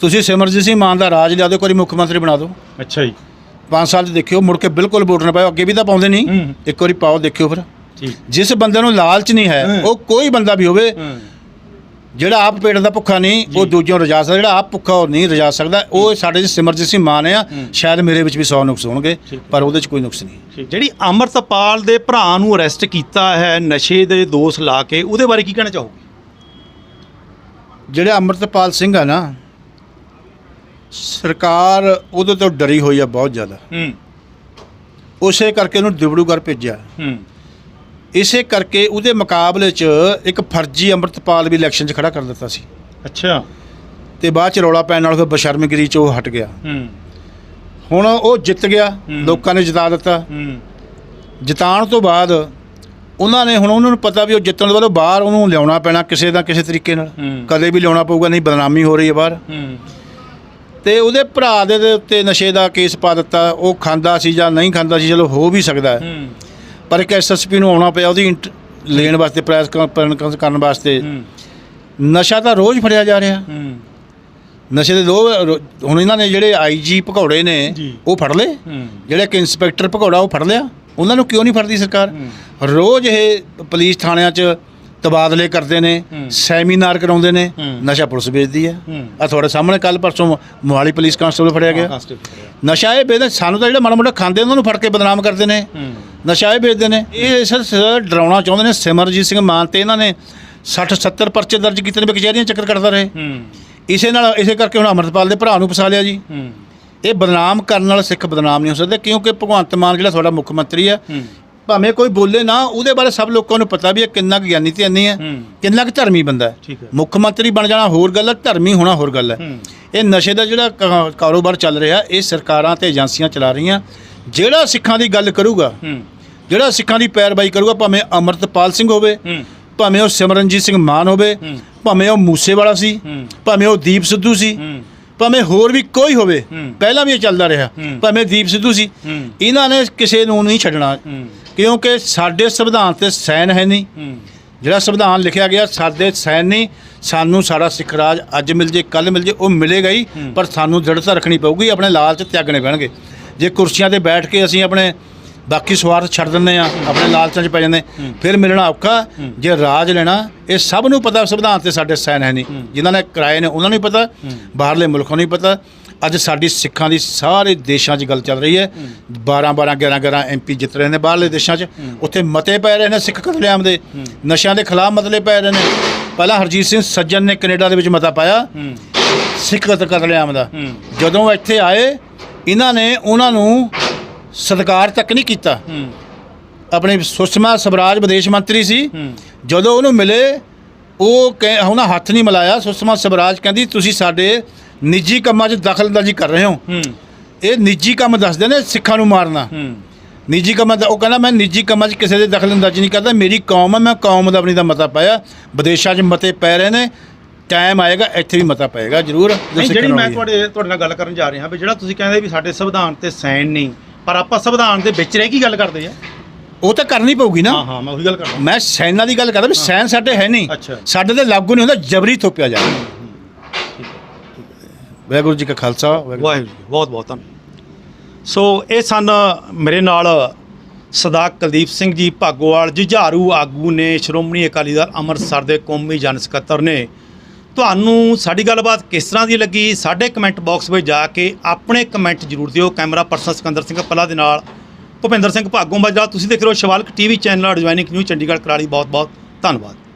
ਤੁਸੀਂ ਸਿਮਰਜੀਤ ਸਿੰਘ ਮਾਨ ਦਾ ਰਾਜ ਲਿਆ ਦਿਓ ਕੋਈ ਮੁੱਖ ਮੰਤਰੀ ਬਣਾ ਦਿਓ। ਅੱਛਾ ਜੀ। 5 ਸਾਲ ਚ ਦੇਖਿਓ ਮੁੜ ਕੇ ਬਿਲਕੁਲ ਵੋਟ ਨਾ ਪਾਓ ਅੱਗੇ ਵੀ ਤਾਂ ਪਾਉਂਦੇ ਨਹੀਂ। ਇੱਕ ਵਾਰੀ ਪਾਓ ਦੇਖਿਓ ਫਿਰ। ਜਿਸ ਬੰਦੇ ਨੂੰ ਲਾਲਚ ਨਹੀਂ ਹੈ। ਉਹ ਕੋਈ ਬੰਦਾ ਵੀ ਹੋਵੇ ਜਿਹੜਾ ਆਪ ਪੇਟ ਦਾ ਭੁੱਖਾ ਨਹੀਂ ਉਹ। ਦੂਜਿਆਂ ਨੂੰ ਰਜਾ ਸਕਦਾ। ਜਿਹੜਾ ਆਪ ਭੁੱਖਾ ਉਹ ਨਹੀਂ ਰਜਾ ਸਕਦਾ ਉਹ ਸਾਡੇ ਚ ਸਿਮਰਜੀਤ ਸਿੰਘ ਮਾਨ ਆ। ਸ਼ਾਇਦ ਮੇਰੇ ਵਿੱਚ ਵੀ 100 ਨੁਕਸ ਹੋਣਗੇ। ਪਰ ਉਹਦੇ ਚ ਕੋਈ ਨੁਕਸ ਨਹੀਂ। ਜਿਹੜੀ ਅਮਰਤਪਾਲ ਦੇ ਭਰਾ ਨੂੰ ਅਰੈਸਟ ਕੀਤਾ ਹੈ ਨਸ਼ੇ ਦੇ ਦੋਸ਼ ਲਾ ਕੇ ਉਹਦੇ ਬਾਰੇ ਕੀ ਕਹਿਣਾ ਚਾਹੋਗੇ? ਜਿਹੜਾ ਅਮਰਤਪਾਲ ਸਿੰਘ ਆ ਨਾ ਸਰਕਾਰ ਉਹਦੇ ਤੋਂ ਡਰੀ ਹੋਈ ਆ ਬਹੁਤ ਜ਼ਿਆਦਾ। ਹੂੰ। ਉਸੇ ਕਰਕੇ ਉਹਨੂੰ ਦਿਬੜੂਗੜ ਭੇਜਿਆ। ਹੂੰ। ਇਸੇ ਕਰਕੇ ਉਹਦੇ ਮੁਕਾਬਲੇ 'ਚ ਇੱਕ ਫਰਜ਼ੀ ਅਮਰਤਪਾਲ ਵੀ ਇਲੈਕਸ਼ਨ 'ਚ ਖੜਾ ਕਰ ਦਿੱਤਾ ਸੀ। ਅੱਛਾ। ਤੇ ਬਾਅਦ 'ਚ ਰੌਲਾ ਪੈਣ ਨਾਲ ਫਿਰ ਬਸ਼ਰਮਗਿਰੀ 'ਚ ਉਹ ਹਟ ਗਿਆ। ਹੂੰ। ਹੁਣ ਉਹ ਜਿੱਤ ਗਿਆ। ਲੋਕਾਂ ਨੇ ਜਿਤਾ ਦਿੱਤਾ। ਹੂੰ। ਜਿਤਾਉਣ ਤੋਂ ਬਾਅਦ ਉਹਨਾਂ ਨੇ ਹੁਣ ਉਹਨਾਂ ਨੂੰ ਪਤਾ ਵੀ ਉਹ ਜਿੱਤਣ ਤੋਂ ਬਾਅਦ ਉਹ ਬਾਹਰ ਉਹਨੂੰ ਲਿਆਉਣਾ ਪੈਣਾ ਕਿਸੇ ਨਾ ਕਿਸੇ ਤਰੀਕੇ ਨਾਲ। ਕਦੇ ਵੀ ਲਿਆਉਣਾ ਪਊਗਾ ਨਹੀਂ ਬਦਨਾਮੀ ਹੋ ਰਹੀ ਹੈ ਬਾਹਰ। ਤੇ ਉਹਦੇ ਭਰਾ ਦੇ ਦੇ ਉੱਤੇ ਨਸ਼ੇ ਦਾ ਕੇਸ ਪਾ ਦਿੱਤਾ ਉਹ ਖਾਂਦਾ ਸੀ ਜਾਂ ਨਹੀਂ ਖਾਂਦਾ ਸੀ ਚਲੋ ਹੋ ਵੀ ਸਕਦਾ ਹੂੰ। ਪਰ ਇੱਕ ਐਸਐਸਪੀ ਨੂੰ ਆਉਣਾ ਪਿਆ ਉਹਦੀ ਇੰਟ- ਲੈਣ ਵਾਸਤੇ ਪ੍ਰੈਸ ਕਾਨਫਰੰਸ ਕਰਨ ਵਾਸਤੇ। ਨਸ਼ਾ ਤਾਂ ਰੋਜ਼ ਫੜਿਆ ਜਾ ਰਿਹਾ। ਹੂੰ। ਨਸ਼ੇ ਦੇ ਦੋ ਰੋ- ਹੁਣ ਇਹਨਾਂ ਨੇ ਜਿਹੜੇ ਆਈਜੀ ਭਗੌੜੇ ਨੇ ਜੀ। ਉਹ ਫੜ ਲਏ। ਹੂੰ। ਜਿਹੜੇ ਕਿ ਇੰਸਪੈਕਟਰ ਭਗੌੜਾ ਉਹ ਫੜ ਲਿਆ। ਉਹਨਾਂ ਨੂੰ ਕਿਉਂ ਨਹੀਂ ਫੜਦੀ ਸਰਕਾਰ। ਰੋਜ਼ ਇਹ ਪੁਲਿਸ ਥਾਣਿਆਂ 'ਚ ਤਬਾਦਲੇ ਕਰਦੇ ਨੇ ਹੂੰ। ਸੈਮੀਨਾਰ ਕਰਾਉਂਦੇ ਨੇ। ਹੂੰ। ਨਸ਼ਾ ਪੁਲਿਸ ਵੇਚਦੀ ਹੈ। ਹੂੰ। ਆ ਤੁਹਾਡੇ ਸਾਹਮਣੇ ਕੱਲ ਪਰਸੋਂ ਮੋਹਾਲੀ ਪੁਲਿਸ ਕਾਂਸਟੇਬਲ ਫੜਿਆ ਗਿਆ। ਨਸ਼ਾ ਇਹ ਵੇਚਦੇ ਸਾਨੂੰ ਤਾਂ ਜਿਹੜੇ ਮਾੜਾ ਮੋਟਾ ਖਾਂਦੇ ਉਹਨਾਂ ਨੂੰ ਫੜ ਕੇ ਬਦਨਾਮ ਕਰਦੇ ਨੇ। ਨਸ਼ਾ ਇਹ ਵੇਚਦੇ ਨੇ। ਇਹ ਸਰ ਡਰਾਉਣਾ ਚਾਹੁੰਦੇ ਨੇ ਸਿਮਰਜੀਤ ਸਿੰਘ ਮਾਨ ਤੇ ਇਹਨਾਂ ਨੇ 60 70 ਪਰਚੇ ਦਰਜ ਕੀਤੇ ਨੇ ਵੀ ਕਚਹਿਰੀਆਂ ਚੱਕਰ ਕੱਟਦਾ ਰਹੇ। ਇਸੇ ਨਾਲ ਇਸੇ ਕਰਕੇ ਹੁਣ ਅਮਰਤਪਾਲ ਦੇ ਭਰਾ ਨੂੰ ਫਸਾ ਲਿਆ ਜੀ। ਇਹ ਬਦਨਾਮ ਕਰਨ ਨਾਲ ਸਿੱਖ ਬਦਨਾਮ ਨਹੀਂ ਹੋ ਸਕਦੇ ਕਿਉਂਕਿ ਭਗਵੰਤ ਮਾਨ ਜਿਹੜਾ ਤੁਹਾਡਾ ਮੁੱਖ ਮੰਤਰੀ ਹੂੰ। ਭਾਵੇਂ ਕੋਈ ਬੋਲੇ ਨਾ ਉਹਦੇ ਬਾਰੇ ਸਭ ਲੋਕਾਂ ਨੂੰ ਪਤਾ ਵੀ ਇਹ ਕਿੰਨਾ ਕੁ ਗਿਆਨੀ ਤੇ ਅੰਨੀ ਹੈ। ਕਿੰਨਾ ਕੁ ਧਰਮੀ ਬੰਦਾ ਹੈ। ਠੀਕ ਹੈ। ਮੁੱਖ ਮੰਤਰੀ ਬਣ ਜਾਣਾ ਹੋਰ ਗੱਲ ਹੈ ਧਰਮੀ ਹੋਣਾ ਹੋਰ ਗੱਲ ਹੈ। ਹੂੰ। ਇਹ ਨਸ਼ੇ ਦਾ ਜਿਹੜਾ ਕ- ਕਾਰੋਬਾਰ ਚੱਲ ਰਿਹਾ ਇਹ ਸਰਕਾਰਾਂ ਤੇ ਏਜੰਸੀਆਂ ਚਲਾ ਰਹੀਆਂ। ਜਿਹੜਾ ਸਿੱਖਾਂ ਦੀ ਗੱਲ ਕਰੂਗਾ ਹੂੰ। ਜਿਹੜਾ ਸਿੱਖਾਂ ਦੀ ਪੈਰਵਾਈ ਕਰੂਗਾ ਭਾਵੇਂ ਅਮਰਤਪਾਲ ਸਿੰਘ ਹੋਵੇ ਹੂੰ। ਭਾਵੇਂ ਉਹ ਸਿਮਰਨਜੀਤ ਸਿੰਘ ਮਾਨ ਹੋਵੇ ਹੂੰ। ਭਾਵੇਂ ਉਹ ਮੂਸੇਵਾਲਾ ਸੀ ਹੂੰ। ਭਾਵੇਂ ਉਹ ਦੀਪ ਸਿੱਧੂ ਸੀ ਹੂੰ। ਭਾਵੇਂ ਹੋਰ ਵੀ ਕੋਈ ਹੋਵੇ ਹੂੰ। ਪਹਿਲਾਂ ਵੀ ਇਹ ਚੱਲਦਾ ਰਿਹਾ ਹੂੰ। ਭਾਵੇਂ ਦੀਪ ਸਿੱਧੂ ਸੀ। ਹੂੰ। ਇਹਨਾਂ ਨੇ ਕਿਸੇ ਨੂੰ ਨਹੀਂ ਛੱਡਣਾ। ਹੂੰ। ਕਿਉਂਕਿ ਸਾਡੇ ਸੰਵਿਧਾਨ ਤੇ ਸੈਨ ਹੈ ਨਹੀਂ ਜਿਹੜਾ ਸੰਵਿਧਾਨ ਲਿਖਿਆ ਗਿਆ ਸਾਡੇ ਸੈਨ ਨਹੀਂ ਸਾਨੂੰ ਸਾਡਾ ਸਿੱਖ ਰਾਜ ਅੱਜ ਮਿਲ ਜੇ ਕੱਲ ਮਿਲ ਜੇ ਉਹ ਮਿਲੇਗਾ ਹੀ। ਪਰ ਸਾਨੂੰ ਦ੍ਰਿੜਤਾ ਰੱਖਣੀ ਪਊਗੀ ਆਪਣੇ ਲਾਲਚ ਤਿਆਗਣੇ ਪੈਣਗੇ ਜੇ ਕੁਰਸੀਆਂ ਤੇ ਬੈਠ ਕੇ ਅਸੀਂ ਆਪਣੇ ਬਾਕੀ ਸਵਾਰਥ ਛੱਡ ਦਿੰਦੇ ਆ ਆਪਣੇ ਲਾਲਚਾਂ 'ਚ ਪੈ ਜਾਂਦੇ। ਫਿਰ ਮਿਲਣਾ ਔਖਾ। ਜੇ ਰਾਜ ਲੈਣਾ ਇਹ ਸਭ ਨੂੰ ਪਤਾ ਸੰਵਿਧਾਨ ਤੇ ਸਾਡੇ ਸੈਨ ਹੈ ਨਹੀਂ। ਜਿਨ੍ਹਾਂ ਨੇ ਕਿਰਾਏ ਨੇ ਉਹਨਾਂ ਨੂੰ ਹੀ ਪਤਾ। ਬਾਹਰਲੇ ਮੁਲਕਾਂ ਨੂੰ ਪਤਾ ਅੱਜ ਸਾਡੀ ਸਿੱਖਾਂ ਦੀ ਸਾਰੇ ਦੇਸ਼ਾਂ 'ਚ ਗੱਲ ਚੱਲ ਰਹੀ ਹੈ। 12 12 11 11 ਐਮਪੀ ਜਿੱਤ ਰਹੇ ਨੇ ਬਾਹਰਲੇ ਦੇਸ਼ਾਂ 'ਚ। ਉੱਥੇ ਮਤੇ ਪੈ ਰਹੇ ਨੇ ਸਿੱਖ ਕਤਲੇਆਮ ਦੇ। ਨਸ਼ਿਆਂ ਦੇ ਖਿਲਾਫ ਮਤਲੇ ਪੈ ਰਹੇ ਨੇ। ਪਹਿਲਾਂ ਹਰਜੀਤ ਸਿੰਘ ਸੱਜਣ ਨੇ ਕੈਨੇਡਾ ਦੇ ਵਿੱਚ ਮਤਾ ਪਾਇਆ। ਸਿੱਖ ਕਤਲ ਕਤਲੇਆਮ ਦਾ। ਜਦੋਂ ਇੱਥੇ ਆਏ ਇਹਨਾਂ ਨੇ ਉਹਨਾਂ ਨੂੰ ਸਤਿਕਾਰ ਤੱਕ ਨਹੀਂ ਕੀਤਾ। ਆਪਣੇ ਸੁਸ਼ਮਾ ਸਵਰਾਜ ਵਿਦੇਸ਼ ਮੰਤਰੀ ਸੀ। ਜਦੋਂ ਉਹਨੂੰ ਮਿਲੇ ਉਹ ਕਹਿ ਉਹਨਾਂ ਹੱਥ ਨਹੀਂ ਮਿਲਾਇਆ। ਸੁਸ਼ਮਾ ਸਵਰਾਜ ਕਹਿੰਦੀ ਤੁਸੀਂ ਸਾਡੇ ਨਿੱਜੀ ਕੰਮਾਂ 'ਚ ਦਖਲਅੰਦਾਜ਼ੀ ਕਰ ਰਹੇ ਹੋ। ਹੂੰ। ਇਹ ਨਿੱਜੀ ਕੰਮ ਦੱਸਦੇ ਨੇ ਸਿੱਖਾਂ ਨੂੰ ਮਾਰਨਾ। ਹੂੰ। ਨਿੱਜੀ ਕੰਮਾਂ ਦਾ ਉਹ ਕਹਿੰਦਾ ਮੈਂ ਨਿੱਜੀ ਕੰਮਾਂ 'ਚ ਕਿਸੇ ਦੇ ਦਖਲਅੰਦਾਜ਼ੀ ਨਹੀਂ ਕਰਦਾ। ਮੇਰੀ ਕੌਮ ਹੈ ਮੈਂ ਕੌਮ ਦਾ ਆਪਣੀ ਦਾ ਮਤਾ ਪਾਇਆ। ਵਿਦੇਸ਼ਾਂ 'ਚ ਮਤੇ ਪੈ ਰਹੇ ਨੇ। ਟਾਈਮ ਆਏਗਾ ਇੱਥੇ ਵੀ ਮਤਾ ਪਏਗਾ ਜ਼ਰੂਰ। ਜਿਹੜੀ ਮੈਂ। ਤੁਹਾਡੇ ਤੁਹਾਡੇ ਨਾਲ ਗੱਲ ਕਰਨ ਜਾ ਰਿਹਾ ਵੀ ਜਿਹੜਾ ਤੁਸੀਂ ਕਹਿੰਦੇ ਵੀ ਸਾਡੇ ਸੰਵਿਧਾਨ ਤੇ ਸਾਈਨ ਨਹੀਂ ਪਰ ਆਪਾਂ ਸੰਵਿਧਾਨ ਦੇ ਵਿੱਚ ਰਹਿ ਕੀ ਗੱਲ ਕਰਦੇ ਆ। ਉਹ ਤਾਂ ਕਰਨੀ ਪਊਗੀ ਨਾ। ਹਾਂ ਹਾਂ ਮੈਂ ਉਹੀ ਗੱਲ ਕਰਦਾ। ਮੈਂ ਸੈਨਾਂ ਦੀ ਗੱਲ ਕਰਦਾ ਵੀ ਸੈਨ ਸਾਡੇ ਹੈ ਨਹੀਂ। ਸਾਡੇ ਤੇ ਲਾਗੂ ਨਹੀਂ ਹੁੰਦਾ ਜਬਰੀ ਥੋਪਿਆ ਜਾਵੇ। ਵਾਹਿਗੁਰੂ ਜੀ ਕਾ ਖਾਲਸਾ, ਵਾਹਿਗੁਰੂ ਵਾਹਿਗੁਰੂ ਜੀ ਬਹੁਤ ਬਹੁਤ ਧੰਨਵਾਦ। ਸੋ ਇਹ ਸਨ ਮੇਰੇ ਨਾਲ ਸਦਾ ਕੁਲਦੀਪ ਸਿੰਘ ਜੀ ਭਾਗੋਵਾਲ, ਜੁਝਾਰੂ ਆਗੂ ਨੇ, ਸ਼੍ਰੋਮਣੀ ਅਕਾਲੀ ਦਲ ਅੰਮ੍ਰਿਤਸਰ ਦੇ ਕੌਮੀ ਜਨ ਸਕੱਤਰ ਨੇ। ਤੁਹਾਨੂੰ ਸਾਡੀ ਗੱਲਬਾਤ ਕਿਸ ਤਰ੍ਹਾਂ ਦੀ ਲੱਗੀ? ਸਾਡੇ ਕਮੈਂਟ ਬਾਕਸ ਵਿੱਚ ਜਾ ਕੇ ਆਪਣੇ ਕਮੈਂਟ ਜ਼ਰੂਰ ਦਿਓ। ਕੈਮਰਾ ਪਰਸਨ ਸਿਕੰਦਰ ਸਿੰਘ ਪੱਲਾ ਦੇ ਨਾਲ। ਭੁਪਿੰਦਰ ਸਿੰਘ ਭਾਗੋਵਾਲ ਜਿਹੜਾ ਤੁਸੀਂ ਦੇਖ ਰਹੇ ਹੋ ਸ਼ਿਵਾਲਕ ਟੀਵੀ ਚੈਨਲ ਅਡਵਾਈਨਿੰਗ ਨਿਊਜ਼ ਚੰਡੀਗੜ੍ਹ, ਕਰਾਲੀ। ਬਹੁਤ ਬਹੁਤ ਧੰਨਵਾਦ।